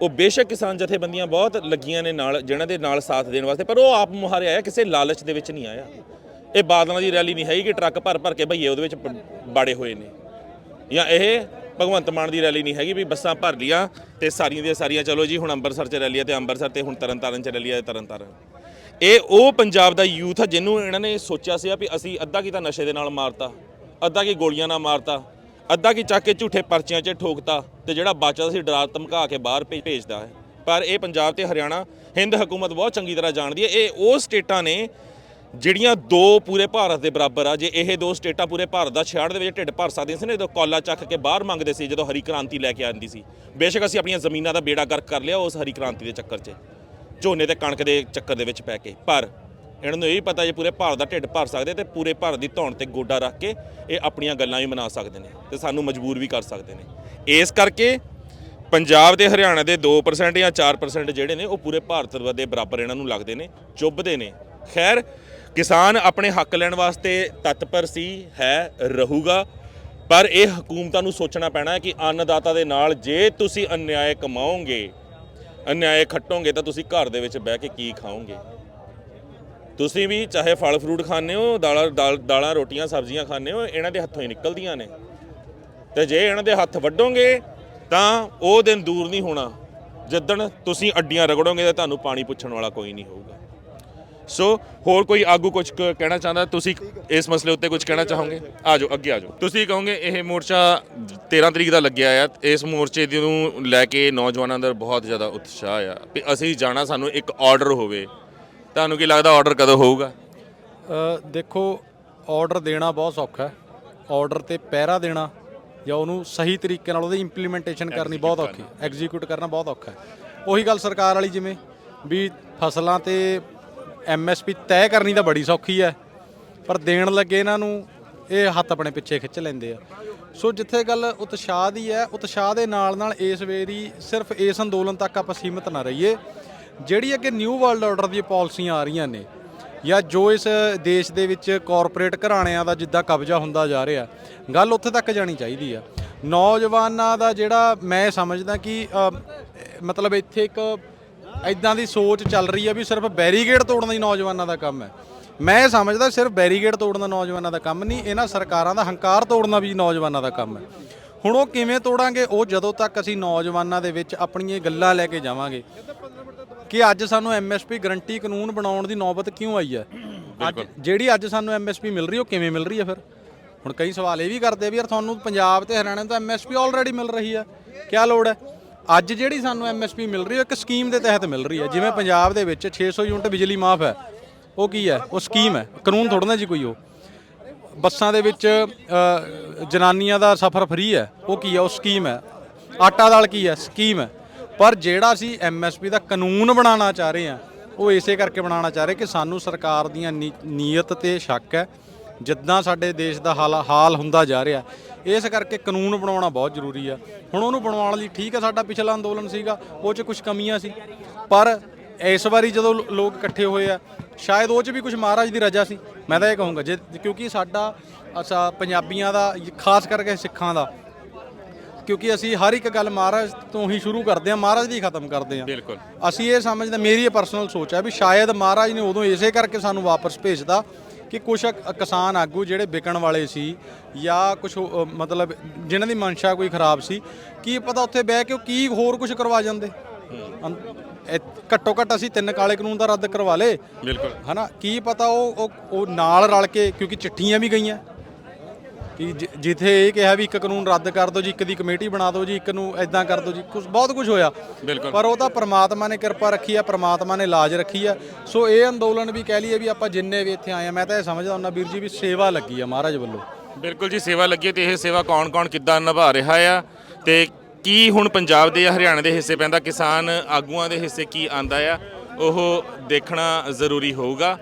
ਉਹ ਬੇਸ਼ੱਕ ਕਿਸਾਨ ਜਥੇਬੰਦੀਆਂ ਬਹੁਤ ਲੱਗੀਆਂ ਨੇ ਨਾਲ ਜਿਹਨਾਂ ਦੇ ਨਾਲ ਸਾਥ ਦੇਣ ਵਾਸਤੇ, ਪਰ ਉਹ ਆਪ ਮੁਹਾਰੇ ਆਇਆ, ਕਿਸੇ ਲਾਲਚ ਦੇ ਵਿੱਚ ਨਹੀਂ ਆਇਆ। ਇਹ ਬਾਦਲਾਂ ਦੀ ਰੈਲੀ ਨਹੀਂ ਹੈਗੀ ਕਿ ਟਰੱਕ ਭਰ ਭਰ ਕੇ ਭਈਏ ਉਹਦੇ ਵਿੱਚ ਪ- ਬਾੜੇ ਹੋਏ ਨੇ। ਜਾਂ ਇਹ ਭਗਵੰਤ ਮਾਨ ਦੀ ਰੈਲੀ ਨਹੀਂ ਹੈਗੀ ਵੀ ਬੱਸਾਂ ਭਰ ਲੀਆਂ ਤੇ ਸਾਰੀਆਂ ਦੀਆਂ ਸਾਰੀਆਂ, ਚਲੋ ਜੀ, ਹੁਣ ਅੰਮ੍ਰਿਤਸਰ ਚ ਰੈਲੀ ਹੈ ਤੇ ਅੰਮ੍ਰਿਤਸਰ ਤੇ ਹੁਣ ਤਰਨਤਾਰਨ ਚ ਰੈਲੀ ਹੈ ਤੇ ਤਰਨਤਾਰਨ। ਇਹ ਉਹ ਪੰਜਾਬ ਦਾ ਯੂਥ ਆ ਜਿਹਨੂੰ ਇਹਨਾਂ ਨੇ ਸੋਚਿਆ ਸੀ ਵੀ ਅਸੀਂ ਅੱਧਾ ਕੀ ਤਾਂ ਨਸ਼ੇ ਦੇ ਨਾਲ ਮਾਰਤਾ, ਅੱਧਾ ਕੀ ਗੋਲੀਆਂ ਨਾਲ ਮਾਰਤਾ, ਅੱਧਾ ਕੀ ਚੱਕ ਕੇ ਝੂਠੇ ਪਰਚੀਆਂ 'ਚ ਠੋਕਤਾ ਤੇ ਜਿਹੜਾ ਬਚਦਾ ਸੀ ਡਰਾ ਧਮਕਾ ਕੇ ਬਾਹਰ ਭੇ- ਭੇਜਦਾ ਹੈ। ਪਰ ਇਹ ਪੰਜਾਬ ਤੇ ਹਰਿਆਣਾ, ਹਿੰਦ ਹਕੂਮਤ ਬਹੁਤ ਚੰਗੀ ਤਰ੍ਹਾਂ ਜਾਣਦੀ ਹੈ। ਇਹ ਉਹ ਸਟੇਟਾਂ ਨੇ ਜਿਹੜੀਆਂ ਦੋ ਪੂਰੇ ਭਾਰਤ ਦੇ ਬਰਾਬਰ ਆ, ਜੇ ਇਹ ਦੋ ਸਟੇਟਾਂ ਪੂਰੇ ਭਾਰਤ ਦਾ 66 ਦੇ ਵਿੱਚ ਢਿੱਡ ਭਰ ਸਕਦੀਆਂ ਸੀ ਨਾ, ਜਦੋਂ ਕੋਲਾ ਚੱਕ ਕੇ ਬਾਹਰ ਮੰਗਦੇ ਸੀ, ਜਦੋਂ ਹਰੀ ਕ੍ਰਾਂਤੀ ਲੈ ਕੇ ਆਉਂਦੀ ਸੀ। ਬੇਸ਼ੱਕ ਅਸੀਂ ਆਪਣੀਆਂ ਜ਼ਮੀਨਾਂ ਦਾ ਬੇੜਾ ਗਰਕ ਕਰ ਲਿਆ ਉਸ ਹਰੀ ਕ੍ਰਾਂਤੀ ਦੇ ਚੱਕਰ 'ਚ। ਝੋਨੇ ਤੇ ਕਣਕ ਦੇ ਚੱਕਰ ਦੇ ਵਿੱਚ ਪੈ ਕੇ। ਪਰ ਇਹਨਾਂ ਨੂੰ ਇਹ ਵੀ ਪਤਾ ਜੇ ਪੂਰੇ ਭਾਰਤ ਦਾ ਢਿੱਡ ਭਰ ਸਕਦੇ ਤੇ ਪੂਰੇ ਭਾਰਤ ਦੀ ਧੌਣ ਤੇ ਗੋਡਾ ਰੱਖ ਕੇ ਇਹ ਆਪਣੀਆਂ ਗੱਲਾਂ ਵੀ ਮਨਾ ਸਕਦੇ ਨੇ ਤੇ ਸਾਨੂੰ ਮਜਬੂਰ ਵੀ ਕਰ ਸਕਦੇ ਨੇ। ਇਸ ਕਰਕੇ ਪੰਜਾਬ ਤੇ ਹਰਿਆਣਾ ਦੇ 2% ਜਾਂ 4% ਜਿਹੜੇ ਨੇ, ਉਹ ਪੂਰੇ ਭਾਰਤ ਦੇ ਬਰਾਬਰ ਇਹਨਾਂ ਨੂੰ ਲੱਗਦੇ ਨੇ, ਚੁੱਭਦੇ ਨੇ। ਖੈਰ ਕਿਸਾਨ ਆਪਣੇ ਹੱਕ ਲੈਣ ਵਾਸਤੇ ਤਤਪਰ ਸੀ, ਹੈ, ਰਹੂਗਾ, ਪਰ ਇਹ ਹਕੂਮਤਾਂ ਨੂੰ ਸੋਚਣਾ ਪੈਣਾ ਹੈ ਕਿ ਅੰਨਦਾਤਾ ਦੇ ਨਾਲ ਜੇ ਤੁਸੀਂ ਅਨਿਆਏ ਕਮਾਓਗੇ, ਅਨਿਆਏ ਖੱਟੋਗੇ ਤਾਂ ਤੁਸੀਂ ਘਰ ਦੇ ਵਿੱਚ ਬਹਿ ਕੇ ਕੀ ਖਾਓਗੇ? ਤੁਸੀਂ ਵੀ ਚਾਹੇ ਫਲ ਫਰੂਟ ਖਾਂਦੇ ਹੋ, ਦਾਲਾਂ, ਦਾਲ- ਦਾਲਾਂ, ਰੋਟੀਆਂ, ਸਬਜ਼ੀਆਂ ਖਾਂਦੇ ਹੋ, ਇਹਨਾਂ ਦੇ ਹੱਥੋਂ ਹੀ ਨਿਕਲਦੀਆਂ ਨੇ। ਤੇ ਜੇ ਇਹਨਾਂ ਦੇ ਹੱਥ ਵੱਡੋਗੇ ਤਾਂ ਉਹ ਦਿਨ ਦੂਰ ਨਹੀਂ ਹੋਣਾ। ਜਿੱਦਣ ਤੁਸੀਂ ਅੱਡੀਆਂ ਰਗੜੋਗੇ ਤਾਂ ਤੁਹਾਨੂੰ ਪਾਣੀ ਪੁੱਛਣ ਵਾਲਾ ਕੋਈ ਨਹੀਂ ਹੋਊਗਾ। ਸੋ ਹੋਰ ਕੋਈ ਆਗੂ ਕੁਝ ਕਹਿਣਾ ਚਾਹੁੰਦਾ? ਤੁਸੀਂ ਇਸ ਮਸਲੇ ਉੱਤੇ ਕੁਝ ਕਹਿਣਾ ਚਾਹੋਗੇ? ਆ ਜਾਓ ਅੱਗੇ ਆ ਜਾਓ ਤੁਸੀਂ ਕਹੋਗੇ ਇਹ ਮੋਰਚਾ 13 ਤਰੀਕ ਦਾ ਲੱਗਿਆ ਆ ਇਸ ਮੋਰਚੇ ਦੀ ਨੂੰ ਲੈ ਕੇ ਨੌਜਵਾਨਾਂ ਦਾ ਬਹੁਤ ਜ਼ਿਆਦਾ ਉਤਸ਼ਾਹ ਆ। ਵੀ ਅਸੀਂ ਜਾਣਾ ਸਾਨੂੰ ਇੱਕ ਆਰਡਰ ਹੋਵੇ। ਤੁਹਾਨੂੰ ਕੀ ਲੱਗਦਾ ਆਰਡਰ ਕਦੋਂ ਹੋਊਗਾ? ਦੇਖੋ ਆਰਡਰ ਦੇਣਾ ਬਹੁਤ ਸੌਖਾ ਹੈ। ਆਰਡਰ ਤੇ ਪਹਿਰਾ ਦੇਣਾ ਜਾਂ ਉਹਨੂੰ ਸਹੀ ਤਰੀਕੇ ਨਾਲ ਉਹਦੀ ਇੰਪਲੀਮੈਂਟੇਸ਼ਨ ਕਰਨੀ ਬਹੁਤ ਔਖੀ ਐਗਜ਼ੀਕਿਊਟ ਕਰਨਾ ਬਹੁਤ ਔਖਾ ਹੈ। ਉਹੀ ਗੱਲ ਸਰਕਾਰ ਵਾਲੀ ਜਿਵੇਂ ਵੀ ਫਸਲਾਂ ਤੇ ਐਮਐਸਪੀ ਤੈਅ ਕਰਨੀ ਤਾਂ ਬੜੀ ਸੌਖੀ ਹੈ, ਪਰ ਦੇਣ ਲੱਗੇ ਇਹਨਾਂ ਨੂੰ ਇਹ ਹੱਥ ਆਪਣੇ ਪਿੱਛੇ ਖਿੱਚ ਲੈਂਦੇ ਆ। ਸੋ ਜਿੱਥੇ ਗੱਲ ਉਤਸ਼ਾਹ ਦੀ ਹੈ, ਉਤਸ਼ਾਹ ਦੇ ਨਾਲ ਨਾਲ ਇਸ ਵੇਰੀ ਸਿਰਫ ਇਸ ਅੰਦੋਲਨ ਤੱਕ ਆਪਾਂ ਸੀਮਿਤ ਨਾ ਰਹੀਏ, ਜਿਹੜੀ ਅੱਗੇ ਨਿਊ ਵਰਲਡ ਆਰਡਰ ਦੀਆਂ ਪਾਲਿਸੀਆਂ ਆ ਰਹੀਆਂ ਨੇ, ਜਾਂ ਜੋ ਇਸ ਦੇਸ਼ ਦੇ ਵਿੱਚ ਕਾਰਪੋਰੇਟ ਘਰਾਣਿਆਂ ਦਾ ਜਿੱਦਾਂ ਕਬਜ਼ਾ ਹੁੰਦਾ ਜਾ ਰਿਹਾ, ਗੱਲ ਉੱਥੇ ਤੱਕ ਜਾਣੀ ਚਾਹੀਦੀ ਆ। ਨੌਜਵਾਨਾਂ ਦਾ ਜਿਹੜਾ ਮੈਂ ਸਮਝਦਾ ਕਿ ਮਤਲਬ ਇੱਥੇ ਇੱਕ ਇਦਾਂ ਦੀ ਸੋਚ ਚੱਲ ਰਹੀ ਆ ਵੀ ਸਿਰਫ ਬੈਰੀਗੇਡ ਤੋੜਨਾ ਹੀ ਨੌਜਵਾਨਾਂ ਦਾ ਕੰਮ ਹੈ। ਮੈਂ ਸਮਝਦਾ ਸਿਰਫ ਬੈਰੀਗੇਡ ਤੋੜਨਾ ਨੌਜਵਾਨਾਂ ਦਾ ਕੰਮ ਨਹੀਂ ਇਹਨਾਂ ਸਰਕਾਰਾਂ ਦਾ ਹੰਕਾਰ ਤੋੜਨਾ ਵੀ ਨੌਜਵਾਨਾਂ ਦਾ ਕੰਮ ਹੈ। ਹੁਣ ਉਹ ਕਿਵੇਂ ਤੋੜਾਂਗੇ ਉਹ ਜਦੋਂ ਤੱਕ ਅਸੀਂ ਨੌਜਵਾਨਾਂ ਦੇ ਵਿੱਚ ਆਪਣੀਆਂ ਗੱਲਾਂ ਲੈ ਕੇ ਜਾਵਾਂਗੇ ਕਿ ਅੱਜ ਸਾਨੂੰ ਐਮਐਸਪੀ ਗਰੰਟੀ ਕਾਨੂੰਨ ਬਣਾਉਣ ਦੀ ਨੌਬਤ ਕਿਉਂ ਆਈ ਹੈ? ਅੱਜ ਜਿਹੜੀ ਅੱਜ ਸਾਨੂੰ ਐਮਐਸਪੀ ਮਿਲ ਰਹੀ ਉਹ ਕਿਵੇਂ ਮਿਲ ਰਹੀ ਹੈ ਫਿਰ? ਹੁਣ ਕਈ ਸਵਾਲ ਇਹ ਵੀ ਕਰਦੇ ਆ ਵੀ ਯਾਰ ਤੁਹਾਨੂੰ ਪੰਜਾਬ ਤੇ ਹਰਿਆਣਾ ਤਾਂ ਐਮਐਸਪੀ ਆਲਰੇਡੀ ਮਿਲ ਰਹੀ ਹੈ। ਕੀ ਲੋੜ ਹੈ? ਅੱਜ ਜਿਹੜੀ ਸਾਨੂੰ ਐਮਐਸਪੀ ਮਿਲ ਰਹੀ ਹੈ ਇੱਕ ਸਕੀਮ ਦੇ ਤਹਿਤ ਮਿਲ ਰਹੀ ਹੈ। ਜਿਵੇਂ ਪੰਜਾਬ ਦੇ ਵਿੱਚ 600 ਯੂਨਿਟ ਬਿਜਲੀ ਮਾਫ ਹੈ। ਉਹ ਕੀ ਹੈ? ਉਹ ਸਕੀਮ ਹੈ। ਕਾਨੂੰਨ ਥੋੜ੍ਹਾ ਨਾ ਜੀ ਕੋਈ ਉਹ। ਬੱਸਾਂ ਦੇ ਵਿੱਚ ਜਨਾਨੀਆਂ ਦਾ ਸਫ਼ਰ ਫ੍ਰੀ ਹੈ। ਉਹ ਕੀ ਹੈ? ਉਹ ਸਕੀਮ ਹੈ। ਆਟਾ ਦਾਲ ਕੀ ਹੈ? ਸਕੀਮ ਹੈ। ਪਰ ਜਿਹੜਾ ਅਸੀਂ ਐਮਐਸਪੀ ਦਾ ਕਾਨੂੰਨ ਬਣਾਉਣਾ ਚਾਹ ਰਹੇ ਹਾਂ, ਉਹ ਇਸੇ ਕਰਕੇ ਬਣਾਉਣਾ ਚਾਹ ਰਹੇ ਕਿ ਸਾਨੂੰ ਸਰਕਾਰ ਦੀਆਂ ਨੀ- ਨੀਅਤ ਤੇ ਸ਼ੱਕ ਹੈ। ਜਿੱਦਾਂ ਸਾਡੇ ਦੇਸ਼ ਦਾ ਹਾਲ ਹਾਲ ਹੁੰਦਾ ਜਾ ਰਿਹਾ ਇਸ ਕਰਕੇ ਕਾਨੂੰਨ ਬਣਾਉਣਾ ਬਹੁਤ ਜ਼ਰੂਰੀ ਆ। ਹੁਣ ਉਹਨੂੰ ਬਣਾਉਣ ਲਈ ਠੀਕ ਹੈ ਸਾਡਾ ਪਿਛਲਾ ਅੰਦੋਲਨ ਸੀਗਾ ਉਹ 'ਚ ਕੁਝ ਕਮੀਆਂ ਸੀ। ਪਰ ਇਸ ਵਾਰੀ ਜਦੋਂ ਲੋਕ ਇਕੱਠੇ ਹੋਏ ਆ ਸ਼ਾਇਦ ਉਹ 'ਚ ਵੀ ਕੁਝ ਮਹਾਰਾਜ ਦੀ ਰਜਾ ਸੀ। ਮੈਂ ਤਾਂ ਇਹ ਕਹੂੰਗਾ ਜੇ ਕਿਉਂਕਿ ਸਾਡਾ ਅਸਾ ਪੰਜਾਬੀਆਂ ਦਾ ਖਾਸ ਕਰਕੇ ਸਿੱਖਾਂ ਦਾ ਕਿਉਂਕਿ ਅਸੀਂ ਹਰ ਇੱਕ ਗੱਲ ਮਹਾਰਾਜ ਤੋਂ ਹੀ ਸ਼ੁਰੂ ਕਰਦੇ ਹਾਂ ਮਹਾਰਾਜ ਦੀ ਖਤਮ ਕਰਦੇ ਹਾਂ ਬਿਲਕੁਲ। ਅਸੀਂ ਇਹ ਸਮਝਦੇ ਮੇਰੀ ਇਹ ਪਰਸਨਲ ਸੋਚ ਹੈ ਵੀ ਸ਼ਾਇਦ ਮਹਾਰਾਜ ਨੇ ਉਦੋਂ ਇਸੇ ਕਰਕੇ ਸਾਨੂੰ ਵਾਪਸ ਭੇਜਦਾ ਕਿ ਕੁਝ ਕਿਸਾਨ ਆਗੂ ਜਿਹੜੇ ਵਿਕਣ ਵਾਲੇ ਸੀ ਜਾਂ ਕੁਝ ਮਤਲਬ ਜਿਨ੍ਹਾਂ ਦੀ ਮਨਸ਼ਾ ਕੋਈ ਖਰਾਬ ਸੀ ਕੀ ਪਤਾ ਉੱਥੇ ਬਹਿ ਕੇ ਉਹ ਕੀ ਹੋਰ ਕੁਝ ਕਰਵਾ ਜਾਂਦੇ? ਘੱਟੋ ਘੱਟ ਅਸੀਂ ਤਿੰਨ ਕਾਲੇ ਕਾਨੂੰਨ ਦਾ ਰੱਦ ਕਰਵਾ ਲੇ ਬਿਲਕੁਲ। ਹਨਾ? ਕੀ ਪਤਾ ਉਹ- ਉਹ ਨਾਲ ਰਲ ਕੇ ਕਿਉਂਕਿ ਚਿੱਠੀਆਂ ਵੀ ਗਈਆਂ। ਕਿ ਜਿ- ਜਿੱਥੇ ਇਹ ਕਿਹਾ ਵੀ ਇੱਕ ਕਾਨੂੰਨ ਰੱਦ ਕਰ ਦਿਓ ਜੀ ਇੱਕ ਦੀ ਕਮੇਟੀ ਬਣਾ ਦਿਓ ਜੀ ਇੱਕ ਨੂੰ ਐਦਾਂ ਕਰ ਦਿਓ ਜੀ ਕੁਝ ਬਹੁਤ ਕੁਝ ਹੋਇਆ। ਬਿਲਕੁਲ। ਪਰ ਉਹ ਤਾਂ ਪ੍ਰਮਾਤਮਾ ਨੇ ਕਿਰਪਾ ਰੱਖੀ ਆ ਪ੍ਰਮਾਤਮਾ ਨੇ ਲਾਜ ਰੱਖੀ ਆ। ਸੋ ਇਹ ਅੰਦੋਲਨ ਵੀ ਕਹਿ ਲਈਏ ਵੀ ਆਪਾਂ ਜਿੰਨੇ ਵੀ ਇੱਥੇ ਆਏ ਆ ਮੈਂ ਤਾਂ ਇਹ ਸਮਝਦਾ ਹੁੰਦਾ ਵੀਰ ਜੀ ਵੀ ਸੇਵਾ ਲੱਗੀ ਆ ਮਹਾਰਾਜ ਵੱਲੋਂ। ਬਿਲਕੁਲ ਜੀ ਸੇਵਾ ਲੱਗੀ ਹੈ ਤੇ ਇਹ ਸੇਵਾ ਕੌਣ-ਕੌਣ ਕਿੱਦਾਂ ਨਿਭਾ ਰਿਹਾ ਆ ਤੇ ਕੀ ਹੁਣ ਪੰਜਾਬ ਦੇ ਜਾਂ ਹਰਿਆਣਾ ਦੇ ਹਿੱਸੇ ਪੈਂਦਾ ਕਿਸਾਨ ਆਗੂਆਂ ਦੇ ਹਿੱਸੇ ਕੀ ਆਂਦਾ ਆ ਉਹ ਦੇਖਣਾ ਜ਼ਰੂਰੀ ਹੋਊਗਾ।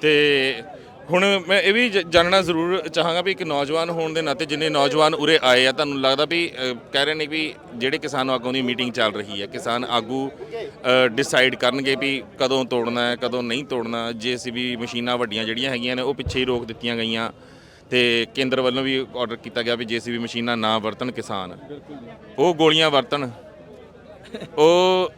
ਤੇ ਹੁਣ ਮੈਂ ਇਹ ਵੀ ਜ- ਜਾਣਨਾ ਜ਼ਰੂਰ ਚਾਹਾਂਗਾ ਵੀ ਇੱਕ ਨੌਜਵਾਨ ਹੋਣ ਦੇ ਨਾਤੇ ਜਿੰਨੇ ਨੌਜਵਾਨ ਉਰੇ ਆਏ ਆ ਤੁਹਾਨੂੰ ਲੱਗਦਾ ਵੀ ਅ, ਕਹਿ ਰਹੇ ਨੇ ਵੀ ਜਿਹੜੇ ਕਿਸਾਨ ਆਗੂਆਂ ਦੀ ਮੀਟਿੰਗ ਚੱਲ ਰਹੀ ਹੈ ਕਿਸਾਨ ਆਗੂ ਡਿਸਾਈਡ ਕਰਨਗੇ ਵੀ ਕਦੋਂ ਤੋੜਨਾ ਹੈ ਕਦੋਂ ਨਹੀਂ ਤੋੜਨਾ ਜੀਸੀਬੀ ਮਸ਼ੀਨਾਂ ਵੱਡੀਆਂ ਜਿਹੜੀਆਂ ਹੈਗੀਆਂ ਨੇ ਉਹ ਪਿੱਛੇ ਹੀ ਰੋਕ ਦਿੱਤੀਆਂ ਗਈਆਂ ਤੇ ਕੇਂਦਰ ਵੱਲੋਂ ਵੀ ਆਰਡਰ ਕੀਤਾ ਗਿਆ ਵੀ ਜੀਸੀਬੀ ਮਸ਼ੀਨਾਂ ਨਾ ਵਰਤਣ ਕਿਸਾਨ। ਉਹ ਗੋਲੀਆਂ ਵਰਤਣ। ਉਹ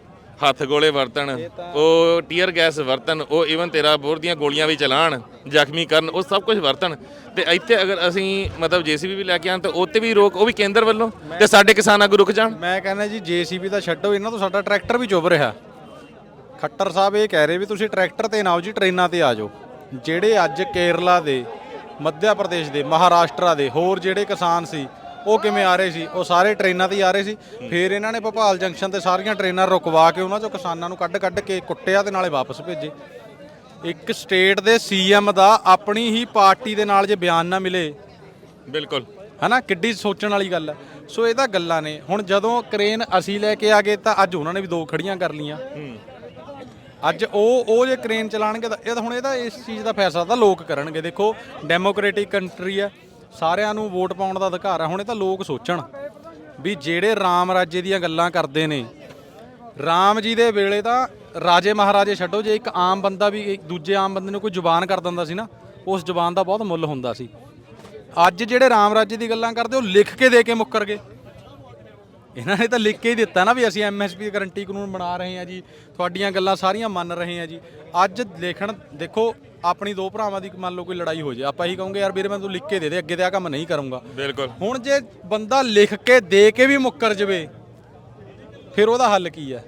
ਹੱਥ ਗੋਲੇ ਵਰਤਣ ਉਹ ਟੀਅਰ ਗੈਸ ਵਰਤਣ ਉਹ ਇਵਨ ਤੇਰਾ ਬੋਰ ਦੀਆਂ ਗੋਲੀਆਂ ਵੀ ਚਲਾਣ ਜ਼ਖਮੀ ਕਰਨ ਉਹ ਸਭ ਕੁਝ ਵਰਤਣ। ਤੇ ਇੱਥੇ ਅਗਰ ਅਸੀਂ ਮਤਲਬ ਜੀਸੀਬੀ ਵੀ ਲੈ ਕੇ ਆਣ ਤੇ ਉੱਤੇ ਵੀ ਰੋਕ ਉਹ ਵੀ ਕੇਂਦਰ ਵੱਲੋਂ ਤੇ ਸਾਡੇ ਕਿਸਾਨ ਆਗੂ ਰੁਕ ਜਾਣ। ਮੈਂ ਕਹਿੰਦਾ ਜੀ ਜੀਸੀਬੀ ਦਾ ਛੱਡੋ ਇਹਨਾਂ ਤੋਂ ਸਾਡਾ ਟਰੈਕਟਰ ਵੀ ਚੁੱਭ ਰਿਹਾ। ਖੱਟਰ ਸਾਹਿਬ ਇਹ ਕਹਿ ਰਹੇ ਵੀ ਤੁਸੀਂ ਟਰੈਕਟਰ ਤੇ ਨਾ ਆਓ ਜੀ ਟ੍ਰੇਨਾਂ ਤੇ ਆ ਜਾਓ। ਜਿਹੜੇ ਅੱਜ ਕੇਰਲਾ ਦੇ ਮੱਧ ਪ੍ਰਦੇਸ਼ ਦੇ ਮਹਾਰਾਸ਼ਟਰ ਦੇ ਹੋਰ ਜਿਹੜੇ ਕਿਸਾਨ ਸੀ ਉਹ ਕਿਵੇਂ ਆ ਰਹੇ ਸੀ? ਉਹ ਸਾਰੇ ਟ੍ਰੇਨਾਂ ਤੇ ਹੀ ਆ ਰਹੇ ਸੀ। ਫਿਰ ਇਹਨਾਂ ਨੇ ਭੋਪਾਲ ਜੰਕਸ਼ਨ ਤੇ ਸਾਰੀਆਂ ਟ੍ਰੇਨਾਂ ਰੁਕਵਾ ਕੇ ਉਹਨਾਂ ਚੋਂ ਕਿਸਾਨਾਂ ਨੂੰ ਕੱਢ ਕੱਢ ਕੇ ਕੁੱਟਿਆ ਤੇ ਨਾਲੇ ਵਾਪਸ ਭੇਜੇ। ਇੱਕ ਸਟੇਟ ਦੇ ਸੀਐਮ ਦਾ ਆਪਣੀ ਹੀ ਪਾਰਟੀ ਦੇ ਨਾਲ ਜੇ ਬਿਆਨ ਨਾ ਮਿਲੇ। ਬਿਲਕੁਲ। ਹਨਾ? ਕਿੱਡੀ ਸੋਚਣ ਵਾਲੀ ਗੱਲ ਹੈ ਸੋ ਇਹ ਤਾਂ ਗੱਲਾਂ ਨੇ। ਹੁਣ ਜਦੋਂ ਕ੍ਰੇਨ ਅਸੀਂ ਲੈ ਕੇ ਆ ਗਏ ਤਾਂ ਅੱਜ ਉਹਨਾਂ ਨੇ ਵੀ ਦੋ ਖੜੀਆਂ ਕਰ ਲੀਆਂ ਅੱਜ ਉਹ ਉਹ ਜੇ ਕ੍ਰੇਨ ਚਲਾਣਗੇ ਤਾਂ ਇਹ ਤਾਂ ਹੁਣ ਇਹਦਾ ਇਸ ਚੀਜ਼ ਦਾ ਫੈਸਲਾ ਤਾਂ ਲੋਕ ਕਰਨਗੇ। ਦੇਖੋ ਡੈਮੋਕ੍ਰੈਟਿਕ ਕੰਟਰੀ ਹੈ ਸਾਰਿਆਂ ਨੂੰ ਵੋਟ ਪਾਉਣ ਦਾ ਅਧਿਕਾਰ ਹੈ ਹੁਣ ਇਹ ਤਾਂ ਲੋਕ ਸੋਚਣ ਵੀ ਜਿਹੜੇ ਰਾਮ ਰਾਜੇ ਦੀਆਂ ਗੱਲਾਂ ਕਰਦੇ ਨੇ, ਰਾਮ ਜੀ ਦੇ ਵੇਲੇ ਤਾਂ ਰਾਜੇ ਮਹਾਰਾਜੇ ਛੱਡੋ, ਜੇ ਇੱਕ ਆਮ ਬੰਦਾ ਵੀ ਦੂਜੇ ਆਮ ਬੰਦੇ ਨੂੰ ਕੋਈ ਜ਼ੁਬਾਨ ਕਰ ਦਿੰਦਾ ਸੀ ਨਾ, ਉਸ ਜ਼ੁਬਾਨ ਦਾ ਬਹੁਤ ਮੁੱਲ ਹੁੰਦਾ ਸੀ। ਅੱਜ ਜਿਹੜੇ ਰਾਮ ਰਾਜੇ ਦੀ ਗੱਲਾਂ ਕਰਦੇ, ਉਹ ਲਿਖ ਕੇ ਦੇ ਕੇ ਮੁੱਕਰ ਗਏ। ਇਹਨਾਂ ਨੇ ਤਾਂ ਲਿਖ ਕੇ ਹੀ ਦਿੱਤਾ ਨਾ ਵੀ ਅਸੀਂ ਐਮਐਸਪੀ ਗਾਰੰਟੀ ਕਾਨੂੰਨ ਬਣਾ ਰਹੇ ਹਾਂ ਜੀ, ਤੁਹਾਡੀਆਂ ਗੱਲਾਂ ਸਾਰੀਆਂ ਮੰਨ ਰਹੇ ਹਾਂ ਜੀ। ਅੱਜ ਲਿਖਣ, ਦੇਖੋ ਆਪਣੀ ਦੋ ਭਰਾਵਾਂ ਦੀ ਮੰਨ ਲਓ ਕੋਈ ਲੜਾਈ ਹੋ ਜੇ ਆਪਾਂ ਇਹੀ ਕਹੋਗੇ ਯਾਰ ਵੀਰੇ ਮੈਂ ਤੂੰ ਲਿਖ ਕੇ ਦੇ ਦੇ ਅੱਗੇ ਤੇ ਆ ਕੰਮ ਨਹੀਂ ਕਰੂੰਗਾ। ਬਿਲਕੁਲ। ਹੁਣ ਜੇ ਬੰਦਾ ਲਿਖ ਕੇ ਦੇ ਕੇ ਵੀ ਮੁੱਕਰ ਜਵੇ ਫਿਰ ਉਹਦਾ ਹੱਲ ਕੀ ਹੈ?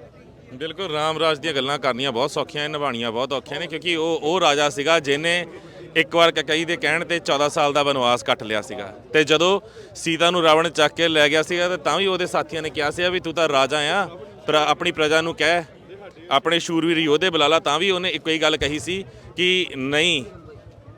ਬਿਲਕੁਲ ਰਾਮ ਰਾਜ ਦੀਆਂ ਗੱਲਾਂ ਕਰਨੀਆਂ ਬਹੁਤ ਸੌਖੀਆਂ ਨੇ ਨਿਭਾਉਣੀਆਂ ਬਹੁਤ ਔਖੀਆਂ ਨੇ ਕਿਉਂਕਿ ਉਹ ਉਹ ਰਾਜਾ ਸੀਗਾ ਜਿਹਨੇ ਇੱਕ ਵਾਰ ਕਕਈ ਦੇ ਕਹਿਣ ਤੇ 14 ਸਾਲ ਦਾ ਬਨਵਾਸ ਕੱਟ ਲਿਆ ਸੀਗਾ। ਤੇ ਜਦੋਂ ਸੀਤਾ ਨੂੰ ਰਾਵਣ ਚੱਕ ਕੇ ਲੈ ਗਿਆ ਸੀਗਾ ਤੇ ਤਾਂ ਵੀ ਉਹਦੇ ਸਾਥੀਆਂ ਨੇ ਕਿਹਾ ਸੀ ਵੀ ਤੂੰ ਤਾਂ ਰਾਜਾ ਆ ਪਰ ਆਪਣੀ ਪ੍ਰਜਾ ਨੂੰ ਕਹਿ ਆਪਣੇ ਸ਼ੂਰਵੀਰ ਯੋਧੇ ਬੁਲਾ ਲਾ ਤਾਂ ਵੀ ਉਹਨੇ ਇੱਕੋ ਹੀ ਗੱਲ ਕਹੀ ਸੀ ਕਿ ਨਹੀਂ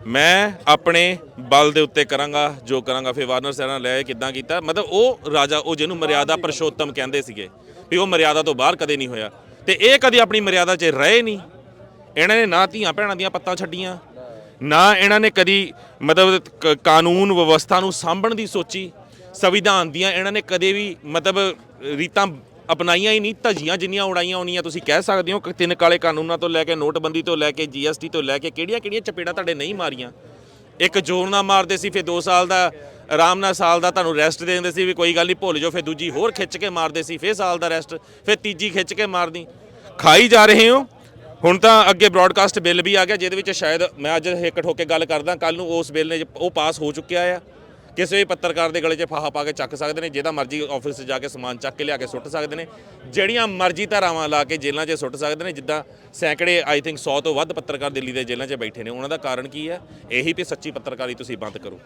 ਮੈਂ ਆਪਣੇ ਬਲ ਦੇ ਉੱਤੇ ਕਰਾਂਗਾ ਜੋ ਕਰਾਂਗਾ ਫਿਰ ਵਾਰਨਰ ਸੈਨਾ ਲੈ ਕਿੱਦਾਂ ਕੀਤਾ। ਮਤਲਬ ਉਹ ਰਾਜਾ ਉਹ ਜਿਹਨੂੰ ਮਰਿਆਦਾ ਪਰਸ਼ੋਤਮ ਕਹਿੰਦੇ ਸੀਗੇ ਵੀ ਉਹ ਮਰਿਆਦਾ ਤੋਂ ਬਾਹਰ ਕਦੇ ਨਹੀਂ ਹੋਇਆ। ਤੇ ਇਹ ਕਦੇ ਆਪਣੀ ਮਰਿਆਦਾ 'ਚ ਰਹੇ ਨਹੀਂ। ਇਹਨਾਂ ਨੇ ਨਾ ਧੀਆਂ ਭੈਣਾਂ ਦੀਆਂ ਪੱਤਾਂ ਛੱਡੀਆਂ ਨਾ ਇਹਨਾਂ ਨੇ ਕਦੀ ਮਤਲਬ ਕਾਨੂੰਨ ਵਿਵਸਥਾ ਨੂੰ ਸਾਂਭਣ ਦੀ ਸੋਚੀ। ਸੰਵਿਧਾਨ ਦੀਆਂ ਇਹਨਾਂ ਨੇ ਕਦੇ ਵੀ ਮਤਲਬ ਰੀਤਾਂ ਅਪਣਾਈਆਂ ਹੀ ਨਹੀਂ, ਧਜੀਆਂ ਜਿੰਨੀਆਂ ਉਡਾਈਆਂ ਹੋਣੀਆਂ, ਤੁਸੀਂ ਕਹਿ ਸਕਦੇ ਹੋ ਕਿ ਤਿੰਨ ਕਾਲੇ ਕਾਨੂੰਨਾਂ ਤੋਂ ਲੈ ਕੇ ਨੋਟਬੰਦੀ ਤੋਂ ਲੈ ਕੇ ਜੀਐਸਟੀ ਤੋਂ ਲੈ ਕੇ ਕਿਹੜੀਆਂ-ਕਿਹੜੀਆਂ ਚਪੇੜਾਂ ਤੁਹਾਡੇ ਨਹੀਂ ਮਾਰੀਆਂ? ਇੱਕ ਜ਼ੋਰ ਨਾਲ ਮਾਰਦੇ ਸੀ, ਫਿਰ 2 ਸਾਲ ਦਾ, ਆਰਾਮ ਨਾਲ ਸਾਲ ਦਾ ਤੁਹਾਨੂੰ ਰੈਸਟ ਦੇ ਦਿੰਦੇ ਸੀ ਵੀ ਕੋਈ ਗੱਲ ਨਹੀਂ, ਭੁੱਲ ਜਾਓ, ਫਿਰ ਦੂਜੀ ਹੋਰ ਖਿੱਚ ਕੇ ਮਾਰਦੇ ਸੀ, ਫਿਰ ਸਾਲ ਦਾ ਰੈਸਟ ਫਿਰ ਤੀਜੀ ਖਿੱਚ ਕੇ ਮਾਰਦੀ। ਖਾਈ ਜਾ ਰਹੇ ਹੋ? ਹੁਣ ਤਾਂ ਅੱਗੇ ਬ੍ਰਾਡਕਾਸਟ ਬਿੱਲ ਵੀ ਆ ਗਿਆ, ਜਿਹਦੇ ਵਿੱਚ ਸ਼ਾਇਦ ਮੈਂ ਅੱਜ ਹਿੱਕ ਠੋਕ ਕੇ ਗੱਲ ਕਰਦਾ ਕੱਲ ਨੂੰ ਉਸ ਬਿੱਲ ਨੇ ਉਹ ਪਾਸ ਹੋ ਚੁੱਕਿਆ ਆ। ਕਿਸੇ ਵੀ ਪੱਤਰਕਾਰ ਦੇ ਗਲੇ 'ਚ ਫਾਹਾ ਪਾ ਕੇ ਚੱਕ ਸਕਦੇ ਨੇ, ਜਿਹਦਾ ਮਰਜ਼ੀ ਆਫਿਸ 'ਚ ਜਾ ਕੇ ਸਮਾਨ ਚੱਕ ਕੇ ਲਿਆ ਕੇ ਸੁੱਟ ਸਕਦੇ ਨੇ। ਜਿਹੜੀਆਂ ਮਰਜ਼ੀ ਧਾਰਾਵਾਂ ਲਾ ਕੇ ਜੇਲ੍ਹਾਂ 'ਚ ਸੁੱਟ ਸਕਦੇ ਨੇ, ਜਿੱਦਾਂ ਸੈਂਕੜੇ ਆਈ ਥਿੰਕ 100 ਤੋਂ ਵੱਧ ਪੱਤਰਕਾਰ ਦਿੱਲੀ ਦੇ ਜੇਲ੍ਹਾਂ 'ਚ ਬੈਠੇ ਨੇ। ਉਹਨਾਂ ਦਾ ਕਾਰਨ ਕੀ ਹੈ? ਇਹੀ ਵੀ ਸੱਚੀ ਪੱਤਰਕਾਰੀ ਤੁਸੀਂ ਬੰਦ ਕਰੋ।